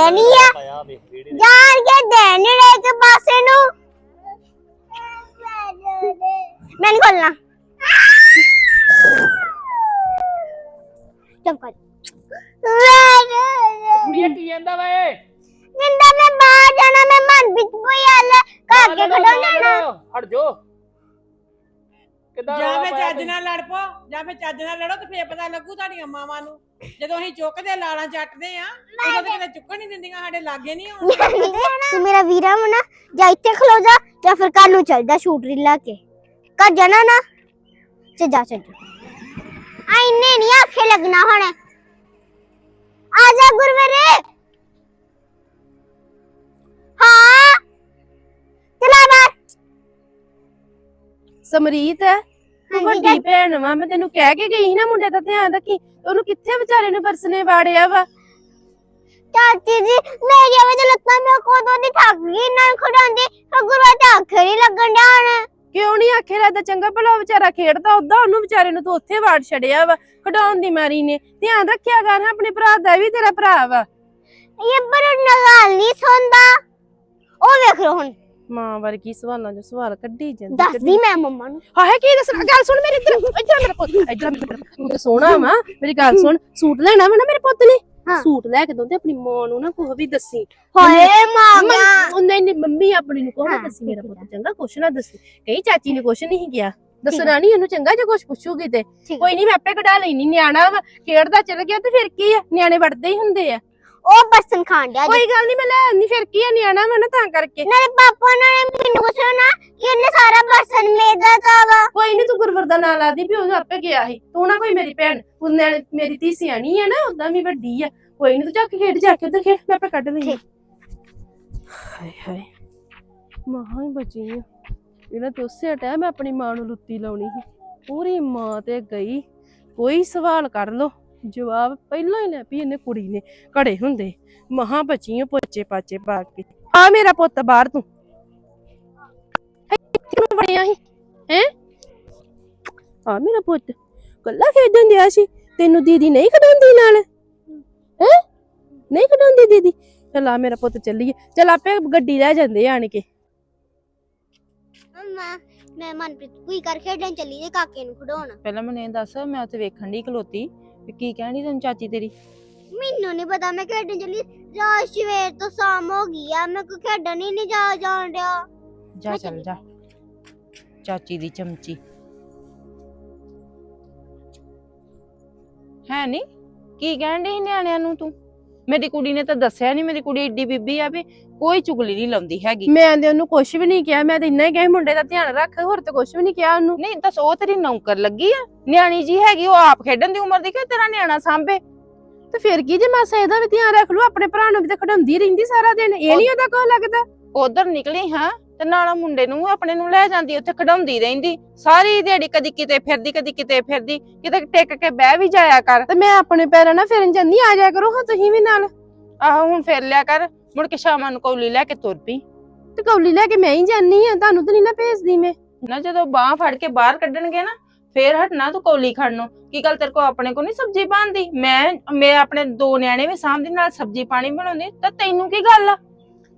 ਨਹੀਂ ਆ। ਜਾਣ ਕੇ ਦੇਣ ਰਹੇ ਇੱਕ ਪਾਸੇ ਨੂੰ। ਮੈਂ ਨਹੀਂ ਖੋਲਣਾ। ਚੁੱਪ ਕਰ। ਕੁੜੀਆਂ ਕੀ ਜਾਂਦਾ ਵੇ ਨਿੰਦਾ ਮੈਂ ਬਾਹਰ ਜਾਣਾ ਮੈਂ ਮਨ ਵਿੱਚ ਕੋਈ ਹਾਲ ਘਰ ਕੇ ਖੜੋ ਜਾਣਾ ਹਟ ਜੋ ਕਿੱਦਾਂ ਜਾਂ ਰੌਲਾ ਫੇ ਪਾਇਆ ਚੱਜ ਨਾਲ ਲੜ ਪੋ ਜਾਂ ਫੇ ਚੱਜ ਨਾਲ ਲੜੋ ਤੇ ਫੇਰ ਪਤਾ ਲੱਗੂ ਤੁਹਾਡੀਆਂ ਮਾਵਾਂ ਨੂੰ। ਜਦੋਂ ਅਸੀਂ ਚੁੱਕਦੇ ਲਾਲਾਂ ਚੱਟਦੇ ਆ ਉਦੋਂ ਤੇ ਕਿਤੇ ਚੁੱਕਣ ਨਹੀਂ ਦਿੰਦੀਆਂ ਸਾਡੇ ਲਾਗੇ ਨਹੀਂ ਆਉਂਦੀਆਂ ਤੂੰ ਮੇਰਾ ਵੀਰਾ ਵਾ ਨਾ ਜਾਂ ਇੱਥੇ ਖਲੋ ਜਾ ਜਾਂ ਫਿਰ ਕੱਲ ਨੂੰ ਚੱਲ ਜਾ ਸ਼ੂਟ ਲਾ ਕੇ। ਕਰ ਜਾਣਾ ਨਾ ਤੇ ਜਾ ਚੱਲ ਆ ਇੰਨੇ ਨਹੀਂ ਆਖੇ ਲੱਗਣਾ ਹੁਣ। ਆ ਜਾ ਗੁਰਵਰੇ। ਹਾਂ। ਚਲਾ ਬਾਹਰ। ਸਮਰੀਤ ਤੂੰ ਵੱਡੀ ਭੈਣ ਵਾ ਮੈਂ ਤੈਨੂੰ ਕਹਿ ਕੇ ਗਈ ਸੀ ਨਾ ਮੁੰਡੇ ਦਾ ਧਿਆਨ ਰੱਖੀ ਉਹਨੂੰ ਕਿੱਥੇ ਵਿਚਾਰੇ ਨੂੰ ਪਰਸ ਨੇ ਵਾੜਿਆ ਵਾ? ਚਾਚੀ ਜੀ ਮੇਰੀ ਤੇ ਲੱਤਾਂ ਮੈਂ ਕੋਦੋਂ ਦੀ ਥੱਕ ਗਈ ਨਾ ਖੜਾਉਂਦੀ ਗੁਰਵਾ ਤੇ ਅੱਖਰ ਹੀ ਲੱਗਣ ਡਿਆ ਕਿਉਂ ਨਹੀਂ ਆਖੇ ਲੱਗਦਾ? ਚੰਗਾ ਭਲਾ ਵਿਚਾਰਾ ਖੇਡਦਾ ਉਦਾਂ ਉਹਨੂੰ ਵਿਚਾਰੇ ਨੂੰ ਤੂੰ ਉੱਥੇ ਵਾੜ ਛੜਿਆ ਵਾ ਖਡਾਉਣ ਦੀ ਮਾਰੀ ਨੇ। ਧਿਆਨ ਰੱਖਿਆ ਕਰ ਆਪਣੇ ਭਰਾ ਦਾ ਵੀ ਤੇਰਾ ਭਰਾ ਵਾ। ਇਹ ਪਰ ਨਗਾਲ ਨਹੀਂ ਸੁਣਦਾ। ਉਹ ਵੇਖ ਲੋ ਹੁਣ। ਮਾਂ ਵਰਗੀ ਸਵਾਲਾਂ ਜੋ ਸਵਾਲ ਕੱਢੀ ਜਾਂਦੀ ਦੱਸਦੀ ਮੈਂ ਮੰਮਾ ਨੂੰ। ਹਾਏ ਕੀ ਦੱਸਣਾ? ਗੱਲ ਸੁਣ ਮੇਰੀ ਇੱਧਰ ਇੱਧਰ ਮੇਰਾ ਪੁੱਤ ਇੱਧਰ ਮੇਰਾ ਸੋਹਣਾ ਵਾ। ਮੇਰੀ ਗੱਲ ਸੁਣ ਸੂਟ ਲੈਣਾ ਵਾ ਨਾ ਮੇਰੇ ਪੁੱਤ ਨੇ। ਸੂਟ ਲੈ ਕੇ ਦੋ ਤੇ ਆਪਣੀ ਮਾਂ ਨੂੰ ਨਾ ਕੁਝ ਵੀ ਦੱਸੀ। ਹਾਏ ਮਾਂ ਮੰਮ- ਉਹ ਨਹੀਂ ਨਹੀਂ ਮੰਮੀ ਆਪਣੀ ਨੂੰ ਕੋਹ ਨਾ ਹਾਂ, ਦੱਸੀ? ਮੇਰਾ। ਪੁੱਤ ਚੰਗਾ ਕੁਛ ਨਾ ਦੱਸੀ। ਕਹੀ ਚਾਚੀ ਨੇ ਕੁਛ ਨਹੀਂ ਗਿਆ ਦੱਸਣਾ ਨਹੀਂ ਇਹਨੂੰ ਚੰਗਾ ਜੇ ਕੁਛ ਪੁੱਛੂਗੀ ਤੇ। ਕੋਈ ਨਹੀਂ ਮੈਂ ਆਪੇ ਕਢਾ ਲੈਣੀ ਨਿਆਣਾ ਵਾ ਖੇਡਦਾ ਚਲ ਗਿਆ ਤੇ ਫਿਰ ਕੀ ਆ? ਨਿਆਣੇ ਵੜਦੇ ਹੀ ਹੁੰਦੇ ਆ। ਉਹ ਬਰਸਨ ਖਾਣ ਡਿਆ ਜੀ। ਕੋਈ ਗੱਲ ਨਹੀਂ ਮੈਂ ਲੈ ਆਉਂਦੀ ਫਿਰ ਕੀ ਆ ਨਿਆਣਾ ਵਾ ਨਾ ਤਾਂ ਕਰਕੇ। ਨਾਲੇ ਪਾਪਾ ਨੇ ਮੈਨੂੰ ਪੁੱਛਿਆ ਨਾ ਕਿ ਇਹਨੇ ਸਾਰਾ ਬਰਸਨ ਮੇਦਾ ਕਾਵਾ ਕੋਈ ਨਹੀਂ ਤੂੰ ਗੁਰਵਰ ਦਾ ਨਾਂ ਲਾ ਦੀ ਵੀ ਉਹ ਆਪੇ ਗਿਆ ਸੀ। ਤੂੰ ਨਾ ਕੋਈ ਮੇਰੀ ਭੈਣ ਨਿਆਣੇ- ਮੇਰੀ ਧੀ ਸਿਆਣੀ ਆ ਨਾ ਉਦਾਂ ਵੀ ਵੱਡੀ ਆ। ਕੋਈ ਨਹੀਂ ਤੂੰ ਜਾ ਕੇ ਖੇਡ ਜਾ ਕੇ ਉਧਰ ਖੇਡ ਮੈਂ ਆਪੇ ਕੱਢ ਲਈ ਠੀਕ। ਹਾਏ ਹਾਏ। ਮਾਂ ਹੀ ਬਚੀ ਆ। ਇਹਨਾਂ ਤੋਂ ਉਸੇ ਟਾਈਮ ਮੈਂ ਆਪਣੀ ਮਾਂ ਨੂੰ ਲੁੱਤੀ ਲਾਉਣੀ ਸੀ। ਪੂਰੀ ਮਾਂ ਤੇ ਗਈ। ਕੋਈ ਸਵਾਲ ਕਰ ਲੋ ਜਵਾਬ ਪਹਿਲਾਂ ਹੀ ਲੈ ਪਈ ਇਹਨੇ ਕੁੜੀ ਨੇ ਘੜੇ ਹੁੰਦੇ। ਮਹਾ ਬਚੀ ਆ ਪੋਚੇ ਪਾਚੇ ਪਾ ਕੇ। ਆ ਮੇਰਾ ਪੁੱਤ ਬਾਹਰ ਤੂੰ। ਕਿਉਂ ਬੜਿਆ ਸੀ। ਹੈ? ਆ ਮੇਰਾ ਪੁੱਤ। ਕੱਲਾ ਖੇਡਣ ਦਿਆ ਸੀ। ਤੈਨੂੰ ਦੀਦੀ ਨਹੀਂ ਖਡਾਉਂਦੀ ਨਾਲ? ਹੈ? ਨਹੀਂ ਖਡਾਉਂਦੀ ਦੀਦੀ? ਚਲ ਆ ਮੇਰਾ ਪੁੱਤ ਚੱਲੀਏ। ਚਲ ਆਪੇ ਗੱਡੀ ਲੈ ਜਾਂਦੇ ਆਣ ਕੇ। ਮੰਮਾ ਮੈਂ ਮਨਪ੍ਰੀਤ ਕੋਈ ਕਰ ਖੇਡਣ ਚੱਲੀ ਜੇ ਕਾਕੇ ਨੂੰ ਖਡਾਉਣ? ਪਹਿਲਾਂ ਮੈਨੂੰ ਇਹ ਦੱਸ ਮੈਂ ਉੱਥੇ ਵੇਖਣ ਦੀ ਖਲੋਤੀ ਵੀ ਕੀ ਕਹਿਣੀ ਤੈਨੂੰ ਚਾਚੀ ਤੇਰੀ? ਮੈਨੂੰ ਨਹੀਂ ਪਤਾ ਮੈਂ ਖੇਡਣ ਚੱਲੀ ਰਾਤ ਸਵੇਰ ਤੋਂ ਸ਼ਾਮ ਹੋ ਗਈ ਆ ਮੈਂ ਕੋਈ ਖੇਡਣ ਹੀ ਨਹੀਂ ਜਾ ਜਾਣ ਡਿਆ। ਜਾ ਮੈਂ ਚੱਲ ਜਾ ਚਾਚੀ ਦੀ ਚਮਚੀ। ਹੈ ਨਹੀਂ ਕੀ ਕਹਿਣ ਡਈ ਨਿਆਣਿਆਂ ਨੂੰ ਤੂੰ? ਮੇਰੀ ਕੁੜੀ ਨੇ ਤਾਂ ਦੱਸਿਆ ਨਹੀਂ ਮੇਰੀ ਕੁੜੀ ਏਡੀ ਬੀਬੀ ਆ ਵੀ ਕੋਈ ਚੁਗਲੀ ਨਹੀਂ ਲਾਉਂਦੀ ਹੈਗੀ। ਮੈਂ ਤੇ ਉਹਨੂੰ ਕੁਝ ਵੀ ਨਹੀਂ ਕਿਹਾ ਮੈਂ ਤਾਂ ਇੰਨਾ ਹੀ ਕਿਹਾ ਸੀ, ਮੁੰਡੇ ਦਾ ਧਿਆਨ ਰੱਖ ਹੋਰ ਤੇ ਕੁਝ ਵੀ ਨਹੀਂ ਕਿਹਾ ਉਹਨੂੰ। ਨਹੀਂ ਦੱਸ ਉਹ ਤੇਰੀ ਨੌਕਰ ਲੱਗੀ ਆ ਨਿਆਣੀ ਜੀ ਹੈਗੀ ਉਹ ਆਪ ਖੇਡਣ ਦੀ ਉਮਰ ਦੀ ਕਿ ਤੇਰਾ ਨਿਆਣਾ ਸਾਂਭੇ? ਤੇ ਫਿਰ ਕੀ ਜੇ ਮਾਸਾ ਇਹਦਾ ਵੀ ਧਿਆਨ ਰੱਖ ਲੂ ਆਪਣੇ ਭਰਾ ਨੂੰ ਵੀ ਤਾਂ ਖੜਾਉਂਦੀ ਰਹਿੰਦੀ ਸਾਰਾ ਦਿਨ ਇਹ ਨਹੀਂ ਉਹਦਾ ਕੋ ਲੱਗਦਾ। ਉਧਰ ਨਿਕਲੀ ਹਾਂ ਤੇ ਨਾਲ ਮੁੰਡੇ ਨੂੰ ਆਪਣੇ ਨੂੰ ਲੈ ਜਾਂਦੀ ਉੱਥੇ ਖਡਾਉਂਦੀ ਰਹਿੰਦੀ। ਸਾਰੀ ਦਿਹਾੜੀ ਕਦੀ ਕਿਤੇ ਫਿਰਦੀ ਕਦੀ ਕਿਤੇ ਫਿਰਦੀ ਕਿਤੇ ਟਿਕ ਕੇ ਬਹਿ ਵੀ ਜਾਇਆ ਕਰ। ਤੇ ਮੈਂ ਆਪਣੇ ਪੈਰਾਂ ਨਾਲ ਫਿਰਨ ਜਾਂਦੀ ਆ ਜਾਇਆ ਕਰੋ ਹਾਂ ਤੁਸੀਂ ਵੀ ਨਾਲ। ਆਹੋ ਹੁਣ ਫਿਰ ਲਿਆ ਕਰ ਮੁੜ ਕੇ ਸ਼ਾਮਾਂ ਨੂੰ ਕੌਲੀ ਲੈ ਕੇ ਤੁਰ ਪਈ। ਤੇ ਕੌਲੀ ਲੈ ਕੇ ਮੈਂ ਹੀ ਜਾਨੀ ਆ ਤੁਹਾਨੂੰ ਤਾਂ ਨਹੀਂ ਨਾ ਭੇਜਦੀ ਮੈਂ। ਨਾ ਜਦੋਂ ਬਾਹ ਫੜ ਕੇ ਬਾਹਰ ਕੱਢਣਗੇ ਨਾ ਫੇਰ ਹਟਣਾ ਤੂੰ ਕੌਲੀ ਖੜਨੋਂ ਕੀ ਗੱਲ ਤੇਰੇ ਕੋ ਆਪਣੇ ਕੋ ਨਹੀਂ ਸਬਜ਼ੀ ਬਣਦੀ? ਮੈਂ ਮੈਂ ਆਪਣੇ ਦੋ ਨਿਆਣੇ ਵੀ ਸਾਂਭਦੀ ਨਾਲ ਸਬਜ਼ੀ ਪਾਣੀ ਬਣਾਉਂਦੀ ਤਾਂ ਤੈਨੂੰ ਕੀ ਗੱਲ ਆ?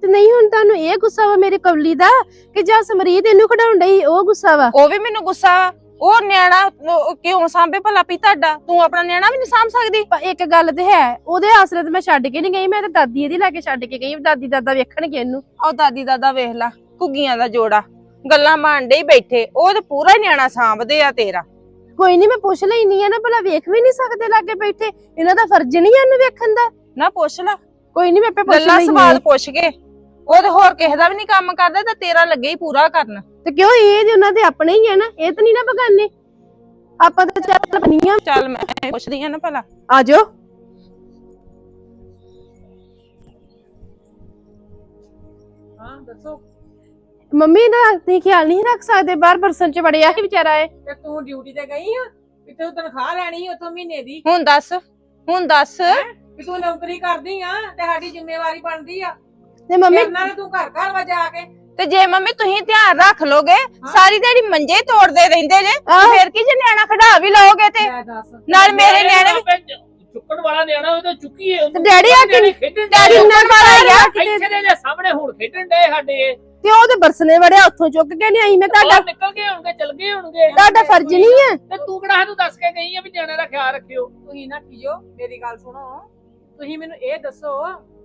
ਤੇ ਨਹੀਂ ਹੁਣ ਤੁਹਾਨੂੰ ਇਹ ਗੁੱਸਾ ਵਾ ਮੇਰੀ ਕੌਲੀ ਦਾ ਕਿ ਜਾਂ ਸਮਰੀਤ ਇਹਨੂੰ ਖਡਾਉਣ ਡਈ ਉਹ ਗੁੱਸਾ ਵਾ? ਉਹ ਵੀ ਮੈਨੂੰ ਗੁੱਸਾ ਵਾ। ਉਹ ਨਿਆਣਾ ਉਹ ਕਿਉਂ ਸਾਂਭੇ ਭਲਾ ਪੀ ਤੁਹਾਡਾ? ਤੂੰ ਆਪਣਾ ਨਿਆਣਾ ਵੀ ਨਹੀਂ ਸਾਂਭ ਸਕਦੀ। ਪਰ ਇੱਕ ਗੱਲ ਤੇ ਹੈ ਉਹਦੇ ਆਸਰੇ ਤੇ ਮੈਂ ਛੱਡ ਕੇ ਨਹੀਂ ਗਈ ਮੈਂ ਤਾਂ ਦਾਦੀ ਇਹਦੀ ਲੈ ਕੇ ਛੱਡ ਕੇ ਗਈ ਦਾਦੀ ਦਾਦਾ ਵੇਖਣਗੇ ਇਹਨੂੰ। ਉਹ ਦਾਦੀ ਦਾਦਾ ਵੇਖ ਲਾ ਘੁੱਗੀਆਂ ਦਾ ਜੋੜਾ। ਗੱਲਾਂ ਮਾਣਦੇ ਹੀ ਬੈਠੇ ਉਹ ਤੇ ਪੂਰਾ ਹੀ ਨਿਆਣਾ ਸਾਂਭਦੇ ਆ ਤੇਰਾ। ਕੋਈ ਨਹੀਂ ਮੈਂ ਪੁੱਛ ਲੈਣੀ ਆ ਨਾ ਭਲਾ ਵੇਖ ਵੀ ਨਹੀਂ ਸਕਦੇ ਲਾਗੇ ਬੈਠੇ। ਇਹਨਾਂ ਦਾ ਫਰਜ਼ ਨਹੀਂ ਆ ਇਹਨੂੰ ਵੇਖਣ ਦਾ। ਨਾ ਪੁੱਛ ਲੈ। ਕੋਈ ਨਹੀਂ ਮੈਂ ਆਪੇ ਪੁੱਛ ਗੱਲਾਂ ਲੈਣੀ ਸਵਾਲ ਪੁੱਛ ਕੇ। ਉਹ ਤੇ ਹੋਰ ਕਿਸੇ ਦਾ ਵੀ ਨਹੀਂ ਕੰਮ ਕਰਦਾ ਤੇ ਤੇਰਾ ਲੱਗੇ ਹੀ ਪੂਰਾ ਕਰਨ। ਤੇ ਕਿਉਂ ਇਹ ਜੇ ਉਹਨਾਂ ਦੇ ਆਪਣੇ ਹੀ ਆ ਨਾ ਇਹ ਤਾਂ ਨਹੀਂ ਨਾ ਬਗਾਨੇ। ਆਪਾਂ ਤਾਂ ਚੱਲ ਬਨੀਆਂ ਚੱਲ ਮੈਂ ਪੁੱਛਦੀ ਆ ਨਾ ਭਲਾ। ਆ ਜਾਓ। ਹਾਂ ਦੱਸੋ। ਮੰਮੀ ਦਾ ਤੁਸੀਂ ਖਿਆਲ ਨਹੀਂ ਰੱਖ ਸਕਦੇ ਬਾਹਰ ਪਰਸਨ ਚ ਬੜਿਆ ਹੀ ਵਿਚਾਰਾ ਹੈ ਤੇ ਤੂੰ ਡਿਊਟੀ ਤੇ ਗਈ ਆ? ਕਿ ਤੂੰ ਤਨਖਾਹ ਲੈਣੀ ਸੀ ਉੱਥੋਂ ਮਹੀਨੇ ਦੀ? ਹੁਣ ਦੱਸ ਹੁਣ ਦੱਸ। ਕਿ ਤੂੰ ਨੌਕਰੀ ਕਰਦੀ ਆ ਤੇ ਸਾਡੀ ਜ਼ਿੰਮੇਵਾਰੀ ਬਣਦੀ ਆ। ਤੇ ਮੰਮੀ ਮੇਰੇ ਨਾਲ ਤੂੰ ਘਰ ਘਰ ਵਜਾ ਕੇ। ਤੇ ਜੇ ਮੰਮੀ ਤੁਸੀਂ ਧਿਆਨ ਰੱਖ ਲੋਗੇ ਸਾਰੀ ਦਿਹਾੜੀ ਮੰਜੇ ਹੀ ਤੋੜਦੇ ਰਹਿੰਦੇ ਜੇ ਤੇ ਆਹ। ਫਿਰ ਕੀ ਜੇ ਨਿਆਣਾ ਖੜਾ ਵੀ ਲਓਗੇ ਤੇ? ਲੈ ਦੱਸ। ਨਾਲ ਮੇਰੇ ਨਿਆਣੇ ਵੀ ਚੁੱਕਣ ਵਾਲਾ ਨਿਆਣਾ ਉਹ ਤਾਂ ਚੁੱਕੀ ਏ ਉਹਨੂੰ ਡੈਡੀ ਆ ਨਿਆਣੇ ਖੇਡਣ ਡੈਡੀ ਡਏ ਨਾਲ ਵਾਲਾ ਆ ਕਿਤੇ ਇੱਥੇ ਦੇ ਜੇ ਸਾਹਮਣੇ ਹੁਣ ਖੇਡਣ ਡੇ ਸਾਡੇ। ਤੇ ਉਹ ਤੇ ਬਰਸਨੇ ਵੜਿਆ ਉੱਥੋਂ ਚੁੱਕ ਕੇ ਨਹੀਂ ਆਈ ਮੈਂ ਤੁਹਾਡਾ ਨਿਕਲ ਗਏ ਹੋਣਗੇ ਚਲ ਗਏ ਹੋਣਗੇ। ਤੁਹਾਡਾ ਫਰਜ਼ ਨਹੀਂ ਹੈ। ਤੇ ਤੂੰ ਕਿਹੜਾ ਸਾਨੂੰ ਦੱਸ ਕੇ ਗਈ ਆ ਵੀ ਨਿਆਣੇ ਦਾ ਖਿਆਲ ਰੱਖਿਓ। ਤੁਸੀਂ ਨਾ ਕੀਓ ਮੇਰੀ ਗੱਲ ਸੁਣੋ। ਤੁਸੀਂ ਮੈਨੂੰ ਇਹ ਦੱਸੋ